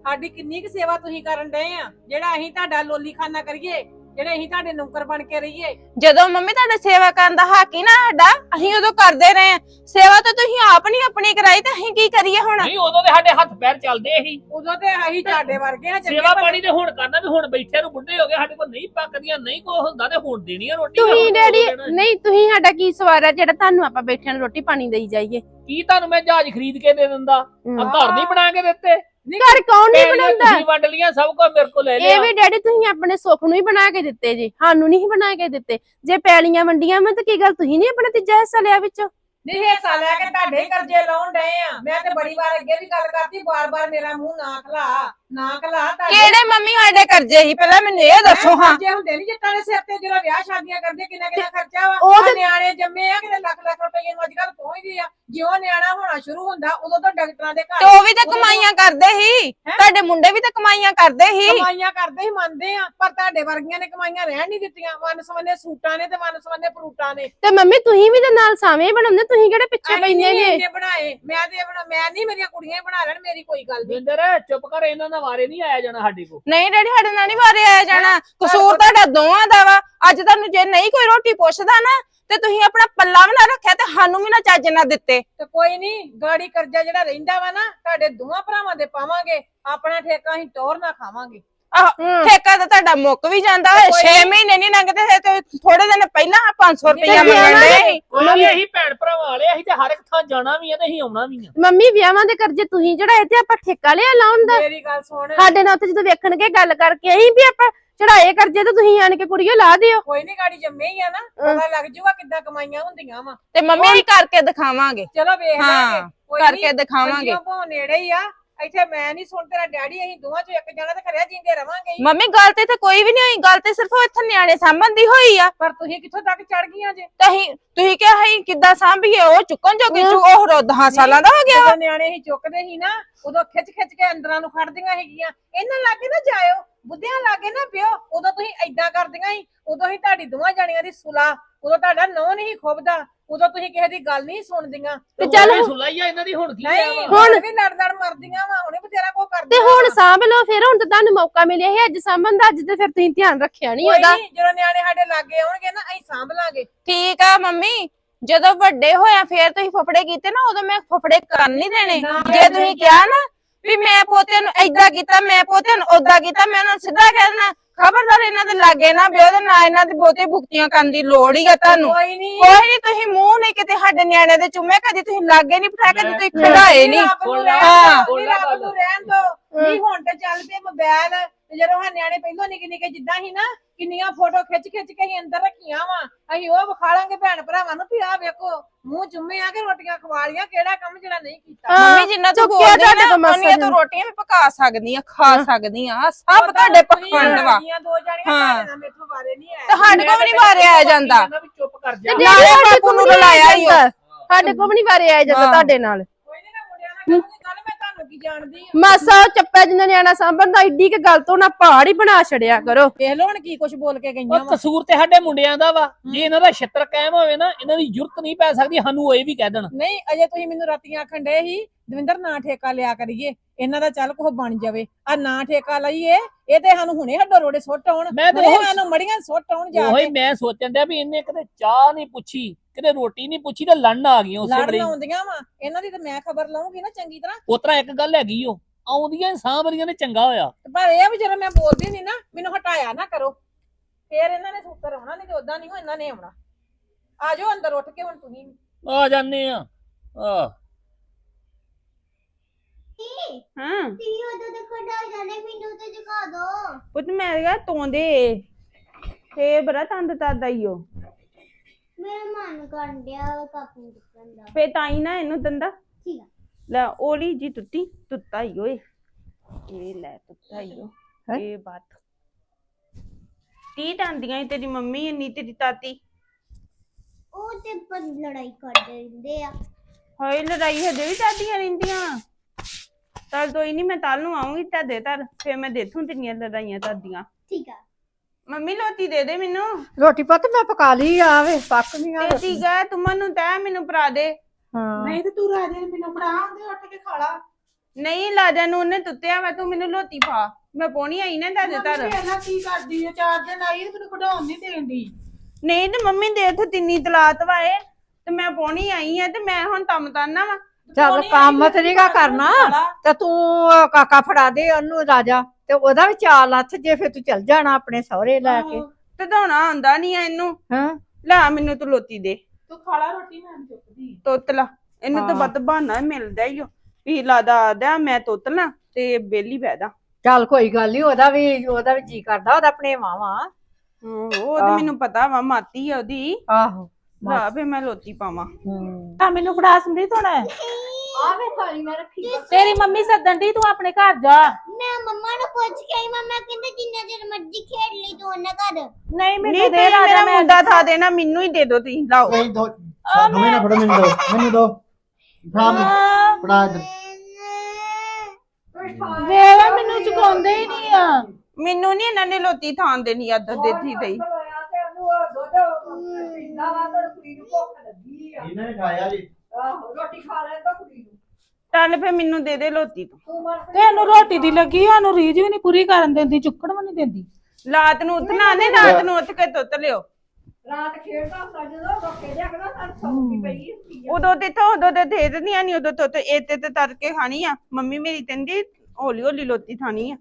ਸਾਡੀ ਕਿੰਨੀ ਕੁ ਸੇਵਾ ਤੁਸੀਂ ਕਰਨ ਡਏ ਆ? ਜਿਹੜਾ ਅਸੀਂ ਤੁਹਾਡਾ ਲੋਲੀਖਾਨਾ ਕਰੀਏ ਜਿਹੜੇ ਅਸੀਂ ਤੁਹਾਡੇ ਨੌਕਰ ਬਣ ਕੇ ਰਹੀਏ। ਜਦੋਂ ਮੰਮੀ ਤੁਹਾਡਾ ਸੇਵਾ ਕਰਨ ਦਾ ਹੱਕ ਹੀ ਨਾ ਸਾਡਾ ਅਸੀਂ ਉਦੋਂ ਕਰਦੇ ਰਹੇ ਆ। ਸੇਵਾ ਤਾਂ ਤੁਸੀਂ ਆਪ ਨਹੀਂ ਆਪਣੀ ਕਰਾਈ ਤੇ ਅਸੀਂ ਕੀ ਕਰੀਏ ਹੁਣ? ਨਹੀਂ ਉਦੋਂ ਤੇ ਸਾਡੇ ਹੱਥ ਪੈਰ ਚੱਲਦੇ ਸੀ। ਉਦੋਂ ਤੇ ਅਸੀਂ ਤੁਹਾਡੇ ਵਰਗੇ ਆ ਚੰਗੇ ਸੇਵਾ ਭਲੇ। ਪਾਣੀ ਤੇ ਹੁਣ ਕਰਨਾ ਵੀ ਹੁਣ ਬੈਠੇ ਨੂੰ ਬੁੱਢੇ ਹੋ ਗਏ ਸਾਡੇ ਕੋਲ ਨਹੀਂ ਪੱਕਦੀਆਂ ਨਹੀਂ ਕੋ ਹੁੰਦਾ ਤੇ ਹੁਣ ਦੇਣੀ ਆ ਰੋਟੀ ਤੁਸੀਂ ਹੁਣ ਡੈਡੀ ਦੇਣਾ। ਨਹੀਂ ਤੁਸੀਂ ਸਾਡਾ ਕੀ ਸਵਾਰ ਜਿਹੜਾ ਤੁਹਾਨੂੰ ਆਪਾਂ ਬੈਠਿਆਂ ਨੂੰ ਰੋਟੀ ਪਾਣੀ ਦੇਈ ਜਾਈਏ? ਕੀ ਤੁਹਾਨੂੰ ਮੈਂ ਜਹਾਜ਼ ਖਰੀਦ ਕੇ ਦੇ ਦਿੰਦਾ? ਆ ਘਰ ਨਹੀਂ ਬਣਾ ਕੇ ਦਿੱਤੇ। ਘਰ ਕੌਣ ਨਹੀਂ ਬਣਾਉਂਦਾ? ਤੁਸੀਂ ਵੰਡ ਲੀਆਂ ਸਭ ਕੁਝ ਮੇਰੇ ਕੋਲ ਲੈ ਇਹ ਲਿਆ। ਵੀ ਡੈਡੀ ਤੁਸੀਂ ਆਪਣੇ ਸੁੱਖ ਨੂੰ ਹੀ ਬਣਾ ਕੇ ਦਿੱਤੇ ਜੀ। ਸਾਨੂੰ ਨਹੀਂ ਬਣਾ ਕੇ ਦਿੱਤੇ। ਜੇ ਪੈਲੀਆਂ ਵੰਡੀਆਂ ਮੈਂ ਤਾਂ ਕੀ ਗੱਲ ਤੁਸੀਂ ਨਹੀਂ ਆਪਣਾ ਤੀਜਾ ਹਿੱਸਾ ਲਿਆ ਵਿੱਚੋਂ? ਨਹੀਂ ਹਿੱਸਾ ਲੈ ਕੇ ਤੁਹਾਡੇ ਹੀ ਕਰਜ਼ੇ ਲਾਉਣ ਡਏ ਆ। ਮੈਂ ਤੇ ਬੜੀ ਵਾਰ ਅੱਗੇ ਵੀ ਗੱਲ ਕਰਤੀ ਬਾਰ-ਬਾਰ ਮੇਰਾ ਮੂੰਹ ਨਾ ਖਲਾ ਨਾ ਖਲਾ ਤੁਹਾਡੇ। ਕਿਹੜੇ ਮੰਮੀ ਸਾਡੇ ਕਰਜ਼ੇ ਸੀ ਪਹਿਲਾਂ ਮੈਨੂੰ ਇਹ ਦੱਸੋ ਹਾਂ। ਜੇ ਹੁੰਦੇ ਨਹੀਂ ਜੱਟਾਂ ਦੇ ਸਿਰ ਤੇ ਜਿਹੜਾ ਵਿਆਹ ਸ਼ਾਦੀਆਂ ਕਰਦੇ ਕਿੰਨਾ ਕਿੰਨਾ ਖਰਚਾ ਵਾ। ਉਹ ਤੇ- ਨਿਆਣੇ ਜੰਮੇ ਆ ਕਿਤੇ ਲੱਖ ਲੱਖ ਰੁਪਏ ਨੂੰ ਅੱਜਕੱਲ ਪਹੁੰਚਦੇ ਆ। ਜਿਉਂ ਨਿਆਣਾ ਹੋਣਾ ਸ਼ੁਰੂ ਹੁੰਦਾ ਉਦੋਂ ਤਾਂ ਡਾਕਟਰਾਂ ਦੇ ਤੇ ਘਰ ਉਹ ਵੀ ਤਾਂ ਕਮਾਈਆਂ ਕਰਦੇ ਸੀ ਤੁਹਾਡੇ ਮੁੰਡੇ ਵੀ ਤਾਂ ਕਮਾਈਆਂ ਕਰਦੇ ਸੀ ਕਮਾਈਆਂ ਕਰਦੇ ਹੀ ਮੰਨਦੇ ਆ ਪਰ ਤੁਹਾਡੇ ਵਰਗੀਆਂ ਨੇ ਕਮਾਈਆਂ ਰਹਿਣ ਨਹੀਂ ਦਿੱਤੀਆਂ। ਵਨ ਸਵੰਨੇ ਸੂਟਾਂ ਨੇ ਤੇ ਵਨ ਸਵੰਨੇ ਫਰੂਟਾਂ ਨੇ। ਤੇ ਮੰਮੀ ਤੁਸੀਂ ਵੀ ਤਾਂ ਨਾਲ ਸਾਵੇਂ ਬਣਾਉਂਦੇ ਤੁਸੀਂ ਕਿਹੜੇ ਪਿੱਛੇ ਪੈਂਦੇ ਜੇ? ਇੰਨੇ ਬਣਾਏ। ਮੈਂ ਤੇ ਬਣਾ ਮੈਂ ਨਹੀਂ ਮੇਰੀਆਂ ਕੁੜੀਆਂ ਹੀ ਬਣਾ ਲੈਣ ਮੇਰੀ ਕੋਈ ਗੱਲ ਨਹੀਂ। ਵਿੰਦਰ ਚੁੱਪ ਕਰ ਇਹਨਾਂ ਦਾ ਵਾਰੇ ਨਹੀਂ ਆਇਆ ਜਾਣਾ ਸਾਡੇ ਕੋਲ। ਨਹੀਂ ਡੈਡੀ ਸਾਡੇ ਨਾਲ ਨਹੀਂ ਵਾਰੇ ਆਇਆ ਜਾਣਾ। ਕਸੂਰ ਤੁਹਾਡਾ ਦੋਵਾਂ ਦਾ ਵਾ। ਅੱਜ ਤੁਹਾਨੂੰ ਜੇ ਨਹੀਂ ਕੋਈ ਰੋਟੀ ਪੁੱਛਦਾ ਨਾ ਤੇ ਤੁਸੀਂ ਆਪਣਾ ਪੱਲਾ ਵੀ ਨਾ ਰੱਖਿਆ ਤੇ ਸਾਨੂੰ ਵੀ ਨਾ ਚੱਜ ਨਾ ਦਿੱਤੇ। ਤੇ ਕੋਈ ਨਹੀਂ ਗਾੜੀ ਕਰਜ਼ਾ ਜਿਹੜਾ ਰਹਿੰਦਾ ਵਾ ਨਾ ਤੁਹਾਡੇ ਦੋਵਾਂ ਭਰਾਵਾਂ ਦੇ ਪਾਵਾਂਗੇ। ਆਪਣਾ ਠੇਕਾ ਅਸੀਂ ਟੋਰ ਨਾ ਖਾਵਾਂਗੇ। ਆਹ। ਠੇਕਾ ਤਾਂ ਤੁਹਾਡਾ ਮੁੱਕ ਵੀ ਜਾਂਦਾ ਵਾ ਕੋਈ 6 ਨੀ। ਮਹੀਨੇ ਨਹੀਂ ਲੰਘਦੇ ਤੇ ਥੋੜੇ ਦਿਨ ਪਹਿਲਾਂ 500 ਰੁਪਇਆ ਨਹੀਂ, ਮੰਗਣ ਨਹੀਂ, ਦੇ ਕੋਈ ਨਹੀਂ ਅਸੀਂ ਭੈਣ ਭਰਾਵਾਂ ਵਾਲੇ ਅਸੀਂ ਤੇ ਹਰ ਇੱਕ ਥਾਂ ਜਾਣਾ ਵੀ ਆ ਤੇ ਅਸੀਂ ਆਉਣਾ ਵੀ ਆ। ਮੰਮੀ ਵਿਆਹਾਂ ਦੇ ਕਰਜ਼ੇ ਤੁਸੀਂ ਚੜਾਏ ਤੇ ਆਪਾਂ ਠੇਕਾ ਲਿਆ ਲਾਉਣ ਦਾ। ਮੇਰੀ ਗੱਲ ਸੁਣ। ਸਾਡੇ ਨਾਲ ਉੱਥੇ ਜਦੋਂ ਵੇਖਣਗੇ ਗੱਲ ਕਰਕੇ ਅਸੀਂ ਵੀ ਆਪਾਂ ਚੜਾਏ ਕਰਜ਼ੇ ਤੇ ਤੁਸੀਂ ਆਣ ਕੇ ਕੁੜੀਓ ਲਾ ਦਿਓ। ਕੋਈ ਨਹੀਂ ਗਾੜੀ ਜੰਮੇ ਹੀ ਆ ਨਾ ਪਤਾ ਲੱਗ ਜੂਗਾ ਕਿੱਦਾਂ ਕਮਾਈਆਂ ਹੁੰਦੀਆਂ ਵਾ। ਤੇ ਮੰਮੀ ਅਸੀਂ ਕਰਕੇ ਦਿਖਾਵਾਂਗੇ। ਚਲੋ ਵੇਖ ਲਾਂਗੇ। ਕਰਕੇ ਨੀ, ਦਿਖਾਵਾਂਗੇ। ਭਾਵੇਂ ਨੇੜੇ ਹੀ ਆ। ਇੱਥੇ ਮੈਂ ਨਹੀਂ ਸੁਣ ਤੇਰਾ ਡੈਡੀ ਅਸੀਂ ਦੋਵਾਂ ਚੋਂ ਇੱਕ ਜਣਾ ਤੇ ਖਰਿਆ ਜਿੰਦੇ ਰਵਾਂਗੇ ਹੀ। ਮੰਮੀ ਗੱਲ ਤੇ ਇੱਥੇ ਕੋਈ ਵੀ ਨਹੀਂ ਹੋਈ ਗੱਲ ਤੇ ਸਿਰਫ ਉਹ ਇੱਥੇ ਨਿਆਣੇ ਸਾਂਭਣ ਦੀ ਹੋਈ ਆ। ਪਰ ਤੁਸੀਂ ਕਿੱਥੋਂ ਤੱਕ ਚੜ ਗਈਆਂ ਜੇ? ਤੇ ਅਸੀਂ ਤੁਸੀਂ ਕਿਹਾ ਅਸੀਂ ਕਿੱਦਾਂ ਸਾਂਭੀਏ ਉਹ ਚੁੱਕਣ ਜੋਗੇ ਚੁ ਉਹ 10 ਸਾਲਾਂ ਦਾ ਹੋ ਗਿਆ। ਜਦੋਂ ਨਿਆਣੇ ਹੀ ਚੁੱਕਦੇ ਸੀ ਨਾ ਉਦੋਂ ਖਿੱਚ ਖਿੱਚ ਕੇ ਅੰਦਰਾਂ ਨੂੰ ਖੜਦੀਆਂ ਹੈਗੀਆਂ ਇਹਨਾਂ ਲਾਗੇ ਨਾ ਜਾਇਓ ਬੁੱਧਿਆਂ ਲਾਗੇ ਨਾ ਪਿਓ ਉਦੋਂ ਤੁਸੀਂ ਐਦਾਂ ਕਰਦੀਆਂ ਸੀ। ਉਦੋਂ ਹੀ ਤੁਹਾਡੀ ਦੋਵਾਂ ਜਾਣੀਆਂ ਦੀ ਸੁਲਾ ਉਦੋਂ ਤੁਹਾਡਾ ਨੌ ਨਹੀਂ ਖੁੱਬਦਾ ਉਦੋਂ ਤੁਸੀਂ ਕਿਸੇ ਦੀ ਗੱਲ ਨਹੀਂ ਸੁਣਦੀਆਂ ਤੇ ਚੱਲ ਹੁਣ ਸੁਲਾਈ ਆ ਇਹਨਾਂ ਦੀ ਹੁਣ ਕੀ ਆ ਨਹੀਂ ਵਾ? ਹੁਣ ਵੀ ਲੜ ਲੜ ਮਰਦੀਆਂ ਵਾ ਹੁਣੇ ਬਥੇਰਾ ਕੋ ਤੇ ਕਰਦੀਆਂ ਹੁਣ। ਸਾਂਭ ਲਓ ਫਿਰ ਹੁਣ ਤਾਂ ਤੁਹਾਨੂੰ ਮੌਕਾ ਮਿਲਿਆ ਸੀ ਅੱਜ ਸਾਂਭਣ ਦਾ ਅੱਜ ਤੇ ਫਿਰ ਤੁਸੀਂ ਧਿਆਨ ਰੱਖਿਆ ਨਹੀਂ ਕੋਈ ਉਹਦਾ ਨੀ, ਜਦੋਂ ਨਿਆਣੇ ਸਾਡੇ ਲਾਗੇ ਆਉਣਗੇ ਨਾ ਅਸੀਂ ਸਾਂਭ ਲਾਂਗੇ ਠੀਕ ਆ ਮੰਮੀ ਜਦੋਂ ਵੱਡੇ ਹੋਇਆ ਫੇਰ ਤੁਸੀਂ ਫਫੜੇ ਕੀਤੇ ਨਾ ਉਦੋਂ ਮੈਂ ਫਫੜੇ ਕਰ ਨਹੀਂ ਦੇਣੇ ਜੇ ਤੁਸੀਂ ਕਿਹਾ ਨਾ ਵੀ ਮੈਂ ਪੋਤੇ ਨੂੰ ਏਦਾਂ ਕੀਤਾ ਮੈਂ ਪੋਤੇ ਨੂੰ ਓਦਾਂ ਕੀਤਾ ਮੈਂ ਉਹਨਾਂ ਨੂੰ ਸਿੱਧਾ ਕਹਿ ਦੇਣਾ ਖਬਰਦਾਰ ਇਹਨਾਂ ਦੇ ਲਾਗੇ ਨਾ ਬਿਓ ਤੇ ਨਾ ਇਹਨਾਂ ਦੀ ਬਹੁਤੀ ਭੁਗਤੀਆਂ ਕਰਨ ਦੀ ਲੋੜ ਹੀ ਆ ਤੁਹਾਨੂੰ। ਕੋਈ ਨਹੀਂ ਕੋਈ ਨਹੀਂ ਤੁਸੀਂ ਮੂੰਹ ਨਹੀਂ ਕਿਤੇ ਸਾਡੇ ਨਿਆਣੇ ਦੇ ਚੁੰਮੇ ਕਦੀ ਤੁਸੀਂ ਲਾਗੇ ਨਹੀਂ ਬਿਠਾਇਆ ਕਦੀ ਤੁਸੀਂ ਖੜਾਏ ਨਹੀਂ ਰੱਬ ਨੂੰ ਰਹਿਣ ਸੁਣ ਦਿਓ ਰੱਬ ਨੂੰ ਰਹਿਣ ਦੋ। ਨਹੀਂ ਹੁਣ ਤੇ ਚੱਲ ਪਏ ਮੋਬਾਈਲ ਤੇ ਜਦੋਂ ਹਾਂ ਨਿਆਣੇ ਪਹਿਲੋਂ ਨਿੱਕੇ ਨਿੱਕੇ ਜਿੱਦਾਂ ਹੀ ਨਾ ਕਿੰਨੀਆਂ ਫੋਟੋ ਖਿੱਚ ਖਿੱਚ ਕੇ ਅਸੀਂ ਅੰਦਰ ਰੱਖੀਆਂ ਵਾ ਅਸੀਂ ਉਹ ਵਿਖਾ ਲਾਂਗੇ ਭੈਣ ਭਰਾਵਾਂ ਨੂੰ ਵੀ ਆਹ ਵੇਖੋ ਮੂੰਹ ਚੁੰਮੇ ਆ ਕੇ ਰੋਟੀਆਂ ਖਵਾ ਲੀਆਂ ਕਿਹੜਾ ਕੰਮ ਜਿਹੜਾ ਨਹੀਂ ਕੀਤਾ ਹਾਂ, ਮੰਮੀ ਜਿੰਨਾ ਤੂੰ ਬੋਲਦੀ ਤੁਹਾਡੇ ਨਾ ਉਹਨੀਆਂ। ਤੂੰ ਰੋਟੀਆਂ ਵੀ ਪਕਾ ਸਕਦੀਆਂ ਖਾ ਸਕਦੀਆਂ ਸਭ ਤੁਹਾਡੇ ਪਖੰਡ ਵਾ ਦੋ ਜਾਣੀਆਂ ਹਾਂ। ਤੁਹਾਡੇ ਤੋਂ ਬਾਰੇ ਨਹੀਂ ਆਇਆ ਤੇ ਸਾਡੇ ਕੋਲ ਵੀ ਨਹੀਂ ਵਾਰਿਆ ਆ ਜਾਂਦਾ ਵੀ ਚੁੱਪ ਕਰ ਜਾ ਨਾਲੇ ਬਾਪੂ ਕੋਲ ਨੂੰ ਨੀ ਰਲਾਇਆ ਹੀ। ਸਾਡੇ ਕੋਲ ਵੀ ਨਹੀਂ ਵਾਰੇ ਆਇਆ ਜਾਂਦਾ ਹਾਂ। ਤੁਹਾਡੇ ਨਾਲ ਕੋਈ ਨਹੀਂ ਨਾ ਮੁੰਡਿਆਂ ਨਾਲ ਕਰੂੰਗੀ ਗੱਲ ਮੈਂ ਤੁਹਾਨੂੰ ਕੀ ਜਾਣਦੀ ਆ? ਮਾਸਾ ਉਹ ਚੱਪਾ ਜਿੰਨਾ ਨਿਆਣਾ ਸਾਂਭਣ ਦਾ ਏਡੀ ਕਿ ਗੱਲ ਤੋਂ ਨਾ ਪਹਾੜ ਹੀ ਬਣਾ ਛੜਿਆ ਕਰੋ। ਵੇਖ ਲਓ ਹੁਣ ਕੀ ਕੁਝ ਬੋਲ ਕੇ ਗਈਆਂ ਉਹ ਵਾ। ਕਸੂਰ ਤੇ ਸਾਡੇ ਮੁੰਡਿਆਂ ਦਾ ਵਾ। ਜੇ ਇਹਨਾਂ ਦਾ ਛਿੱਤਰ ਕਾਇਮ ਹੋਵੇ ਨਾ ਇਹਨਾਂ ਦੀ ਜ਼ਰੂਰਤ ਨਹੀਂ ਪੈ ਸਕਦੀ ਸਾਨੂੰ ਉਹ ਇਹ ਵੀ ਕਹਿ ਦੇਣ। ਨਹੀਂ ਅਜੇ ਤੁਸੀਂ ਮੈਨੂੰ ਰਾਤੀਆਂ ਆਖਣ ਡਏ ਸੀ ਦਵਿੰਦਰ ਨਾ ਠੇਕਾ ਲਿਆ ਕਰੀਏ ਇਹਨਾਂ ਦਾ ਚੱਲ ਕੁਛ ਬਣ ਜਾਵੇ। ਆ ਨਾ ਠੇਕਾ ਲਈਏ ਇਹ ਤੇ ਸਾਨੂੰ ਹੁਣੇ ਹੱਡੋ ਰੋੜੇ ਸੁੱਟ ਆਉਣ ਮੈਂ ਤਾਂ ਉਹ- ਸਾਨੂੰ ਮੜੀਆਂ ਸੁੱਟ ਆਉਣ ਜਾ ਉਹੀ ਕੇ। ਮੈਂ ਸੋਚਣ ਡਿਆ ਵੀ ਇਹਨੇ ਕਦੇ ਚਾਹ ਨਹੀਂ ਪੁੱਛੀ ਕਦੇ ਰੋਟੀ ਨਹੀਂ ਪੁੱਛੀ ਤੇ ਲੜਨ ਆ ਗਈਆਂ ਉਸੇ ਲੜਨ ਆਉਂਦੀਆਂ ਵਾ। ਇਹਨਾਂ ਦੀ ਤੇ ਮੈਂ ਖਬਰ ਲਵਾਂਗੀ ਨਾ ਚੰਗੀ ਤਰ੍ਹਾਂ। ਉਤਰਾ ਇੱਕ ਗੱਲ ਹੈਗੀ ਓ ਆਉਂਦੀਆਂ ਹੀ ਸਾਂਭਰੀਆਂ ਨੇ ਚੰਗਾ ਹੋਇਆ। ਤੇ ਪਰ ਇਹ ਆ ਵੀ ਜਦੋਂ ਮੈਂ ਬੋਲਦੀ ਨਹੀਂ ਨਾ ਮੈਨੂੰ ਹਟਾਇਆ ਨਾ ਕਰੋ। ਫੇਰ ਇਹਨਾਂ ਨੇ ਸੁੱਤਰ ਆਉਣਾ ਨਹੀਂ ਤੇ ਉਦਾਂ ਨਹੀਂ ਇਹਨਾਂ ਨੇ ਆਉਣਾ। ਆ ਜਾਓ ਅੰਦਰ ਉੱਠ ਕੇ ਹੁਣ ਤੁਸੀਂ। ਆ ਜਾਂਦੇ ਆ। ਆ। ਹਾਂ। ਤੁਸੀਂ ਉਦੋਂ ਦੇ ਖੜਾ ਜਾਣੇ ਮੈਨੂੰ ਤੇ ਦਿਖਾ ਦਿਓ। ਪੁੱਤ ਮੈਂ ਕਿਹਾ ਤੋਂਦੇ। ਫੇ ਬੜਾ ਤੰਦ ਤਦ ਆਈਓ ਮੇਰਾ ਮਨ ਕਰਨ ਡਿਆ ਕਾਪੀ ਚੁੱਕਣ ਦਾ। ਫੇ ਤਾਂ ਹੀ ਨਾ ਇਹਨੂੰ ਦੰਦਾ। ਠੀਕ ਆ। ਲੈ ਓਲੀ ਜੀ ਤੁੱਤੀ ਤੁੱਤਾ ਹੀ ਓਏ। ਇਹ ਲੈ ਤੁੱਤਾ ਹੀ ਓ ਇਹ ਬਾਤ। ਤੀ ਟਾਂਦੀਆਂ ਈ ਤੇਰੀ ਮੰਮੀ ਇੰਨੀ ਤੇਰੀ ਤਾਤੀ। ਉਹ ਤੇ ਪਰ ਲੜਾਈ ਕਰਦੇ ਰਹਿੰਦੇ ਆ। ਹੋਏ ਲੜਾਈ ਹਜੇ ਵੀ ਤਾਦੀਆਂ ਰਹਿੰਦੀਆਂ। ਚੱਲ ਕੋਈ ਨਹੀਂ ਮੈਂ ਕੱਲ ਨੂੰ ਆਉਂਗੀ ਤੁਹਾਡੇ ਘਰ ਫੇ ਮੈਂ ਦੇਖੂ ਤੇਰੀਆਂ ਲੜਾਈਆਂ ਤਾਦੀਆਂ ਠੀਕ ਆ। ਮੰਮੀ ਲੋਤੀ ਦੇ ਦੇ ਮੈਨੂੰ। ਰੋਟੀ ਪੁੱਤ ਮੈਂ ਪਕਾ ਲਈ ਆ ਵੇ ਪੱਕ ਨਹੀਂ ਆ ਤੇ ਤੀਗਾ ਤੂੰ ਮੈਨੂੰ ਤੈ ਮੈਨੂੰ ਪਰਾ ਦੇ। ਹਾਂ। ਨਹੀਂ ਤੇ ਤੂੰ ਰਾਜੇ ਨੇ ਮੈਨੂੰ ਫੜਾ ਆਉਂਦੇ ਉੱਠ ਕੇ ਖਾ ਲਾ। ਨਹੀਂ ਲਾਜਾ ਨੂੰ ਉਹਨੇ ਤੁੱਤਿਆ ਵਾ ਤੂੰ ਮੈਨੂੰ ਲੋਤੀ ਪਾ। ਮੈਂ ਪੋਣੀ ਆਈ ਨਾ ਤੁਹਾਡੇ ਘਰ। ਇਹਨਾਂ ਕੀ ਕਰਦੀ ਹੈ ਚਾਰ ਦਿਨ ਆਈ ਤੇ ਮੈਨੂੰ ਖਡਾਉਣ ਨਹੀਂ ਦੇਣ ਦੀ ਨਹੀਂ ਤੇ ਮੰਮੀ ਦੇ ਇੱਥੇ ਤਿੰਨੀ ਤਲਾਤ ਵਾਏ ਤੇ ਮੈਂ ਪੋਣੀ ਆਈ ਆ ਤੇ ਮੈਂ ਹੁਣ ਤਮ ਤਾਨਾ ਵਾ। ਚੱਲ ਕੰਮ ਤੇ ਨਹੀਂਗਾ ਕਰਨਾ ਤੇ ਤੂੰ ਕਾਕਾ ਫੜਾ ਦੇ ਉਹਨੂੰ ਰਾਜਾ ਤੇ ਉਹਦਾ ਵੀ ਚਾਲ ਲੱਥ ਜੇ ਫਿਰ ਤੂੰ ਚੱਲ ਜਾਣਾ ਆਪਣੇ ਸਹੁਰੇ ਲੈ ਕੇ। ਤੇ ਧੋਣਾ ਆਉਂਦਾ ਨਹੀਂ ਆ ਇਹਨੂੰ। ਹਾਂ। ਲੈ ਮੈਨੂੰ ਤੂੰ ਲੋਤੀ ਦੇ। ਤੂੰ ਖਾ ਲਾ ਰੋਟੀ ਮੈਂ ਚੁੱਕਦੀ। ਤੁੱਤ ਲਾ। ਇਹਨੂੰ ਤਾਂ। ਬੱਤ ਬਹਾਨਾ ਮਿਲਦਾ ਹੀ ਓ। ਵੀ ਲਾਦਾ ਆਦਾ ਮੈਂ ਤੁੱਤ ਲਾ ਤੇ ਬੇਲੀ ਬਹਿਦਾ ਚੱਲ ਕੋਈ ਗੱਲ ਨਹੀਂ ਉਹਦਾ ਵੀ ਉਹਦਾ ਵੀ ਜੀ ਕਰਦਾ ਉਹਦਾ ਆਪਣੇ ਮਾਵਾ। ਉਹ ਤੇ। ਮੈਨੂੰ ਪਤਾ ਵਾ ਮਾਤੀ ਆ ਉਹਦੀ। ਆਹੋ। ਲਾ ਫੇ ਮੈਂ ਲੋਤੀ ਪਾਵਾਂ। ਹੂੰ। ਆ ਮੈਨੂੰ ਫੜਾ ਸਮਰੀਤ ਹੁਣ ਆ ਵੇ ਥਾਲੀ ਮੈਂ ਰੱਖੀ ਤੇਰੀ ਮੰਮੀ ਸੱਦਣ ਦੀ ਤੂੰ ਆਪਣੇ ਘਰ ਜਾ। ਮੈਂ ਮੰਮਾ ਨੂੰ ਪੁੱਛ ਕੇ ਆਈ ਮੰਮਾ ਕਹਿੰਦੇ ਜਿੰਨਾ ਚਿਰ ਮਰਜ਼ੀ ਖੇਡ ਲਈ ਤੂੰ ਉਹਨਾਂ ਘਰ। ਨਹੀਂ ਨਹੀਂ ਮੈਨੂੰ ਤੇ ਦੇ ਰਾਜਾ ਮੇਰਾ ਮੈਂ ਮੁੰਡਾ ਥਾ ਦੇਣਾ ਮੈਨੂੰ ਹੀ ਦੇ ਦੋ ਤੁਸੀਂ ਲਾਓ। ਨਹੀਂ ਦੋ। ਦੋਵੇਂ ਨਾ ਫੜੋ ਮੈਨੂੰ ਦੋ। ਮੈਨੂੰ ਦੋ। ਫੜਾ ਮੈਨੂੰ। ਫੜਾ ਇੱਧਰ। ਵੇਲਾ ਮੈਨੂੰ ਚੁਕਾਉਂਦੇ ਹੀ ਨਹੀਂ ਆ। ਮੈਨੂੰ ਨਹੀਂ ਇਹਨਾਂ ਨੇ ਲੋਤੀ ਥਾਂ ਦੇਣੀ ਅੱਧ ਦੇਤੀ ਤਈ ਇਹਨਾਂ ਨੇ ਖਾਇਆ ਜੀ। ਚੱਲ ਫੇ ਮੈਨੂੰ ਦੇ ਦੇ ਲੋਤੀ ਤੂੰ। ਤੈਨੂੰ ਰੋਟੀ ਦੀ ਲੱਗੀ ਸਾਨੂੰ ਰੀਝ ਵੀ ਨਹੀਂ ਪੂਰੀ ਕਰਨ ਦਿੰਦੀ ਚੁੱਕਣ ਵੀ ਨਹੀਂ ਦਿੰਦੀ। ਲਾਤ ਨੂੰ ਉਤਨਾ ਨੇ ਰਾਤ ਨੂੰ ਉੱਠ ਕੇ ਤੁੱਤ ਲਿਓ। ਉਦੋਂ ਤੇ ਤਾਂ ਉਦੋਂ ਤੇ ਦੇ ਦਿੰਦੀਆਂ ਨਹੀਂ ਉਦੋਂ ਤੋਂ ਇਹ ਤੇ ਤੇ ਤਰ ਕੇ ਖਾਣੀ ਆ। ਮੰਮੀ ਮੇਰੀ ਕਹਿੰਦੀ ਹੌਲੀ ਹੌਲੀ ਲੋਤੀ ਖਾਣੀ ਆ।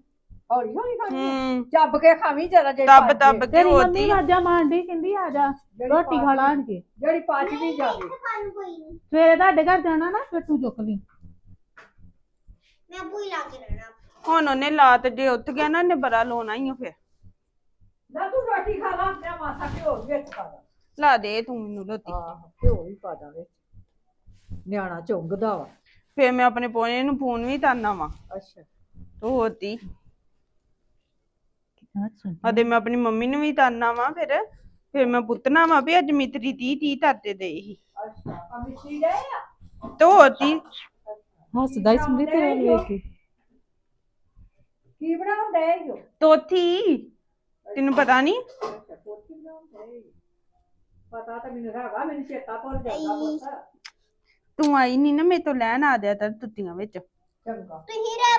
ਹੌਲੀ ਹੌਲੀ ਖਾਣੀ ਹੂੰ। ਚੱਬ ਕੇ ਖਾਵੀਂ ਜਰਾ ਜਿਹੜੀ ਤਬ ਪਚ ਤਬ ਜੇ। ਕੇ ਤੇਰੀ ਮੰਮੀ ਹੋਤੀ ਰਾਜਾ ਮਾਂਡੀ ਕਹਿੰਦੀ ਆ ਜਾ ਰੋਟੀ ਖਾ ਲਾਣ ਕੇ ਜਿਹੜੀ ਪਚ ਵੀ ਜਾਵੇ। ਖਾਣ ਕੋਈ ਨਹੀਂ ਸਵੇਰੇ ਤੁਹਾਡੇ ਘਰ ਜਾਣਾ ਨਾ ਫਿਰ ਤੂੰ ਚੁੱਕ ਲਈ। ਮੈਂ ਭੂਈ ਲਾ ਕੇ ਰਹਿਣਾ। ਹੁਣ ਉਹਨੇ ਲਾਤ ਜੇ ਉੱਠ ਗਿਆ ਨਾ ਨੇ ਬੜਾ ਲੋਣਾ ਹੀ ਆ ਫਿਰ। ਨਾ ਤੂੰ ਰੋਟੀ ਖਾ ਲਾ ਮੈਂ ਮਾਸਾ ਘਿਓ ਵੀ ਵਿੱਚ ਪਾ ਦਾ। ਲਾ ਦੇ ਤੂੰ ਮੈਨੂੰ ਲੋਤੀ ਆਹ ਘਿਓ ਵੀ ਪਾ ਦਾਂ ਵਿੱਚ। ਨਿਆਣਾ ਚੁੰਗਦਾ ਵਾ। ਫਿਰ ਮੈਂ ਆਪਣੇ ਪੋਨੇ ਨੂੰ ਫੋਨ ਵੀ ਕਰਨਾ ਵਾ। ਅੱਛਾ। ਤੂੰ ਹੋਤੀ ਅਦੇ ਮੈਂ ਆਪਣੀ ਮੰਮੀ ਨੂੰ ਵੀ ਤਾਨਾ ਵਾ ਫਿਰ। ਫਿਰ ਮੈਂ ਪੁੱਤਨਾ ਵਾ ਵੀ ਅੱਜ ਮਿਤਰੀ 30 30 ਤਰਤੇ ਦੇ ਹੀ। ਅੱਛਾ ਆ ਹੱਸਦਾ ਤੇਰੇ ਵੇਖ ਕੇ ਕੀ ਤੈਨੂੰ ਪਤਾ ਨਹੀਂ। ਪਤਾ ਤਾਂ ਮੈਨੂੰ ਹੈਗਾ ਮੈਨੂੰ ਚੇਤਾ ਭੁੱਲ ਜਾਂਦਾ ਪੁੱਤ ਤੂੰ ਆਈ ਨਹੀਂ ਨਾ ਮੇਰੇ ਤੋਂ ਲੈਣ ਆ ਦਿਆ ਤਾਂ ਤੁੱਤੀਆਂ ਵਿੱਚ। ਚੰਗਾ। ਤੁਸੀਂ ਰਹਿ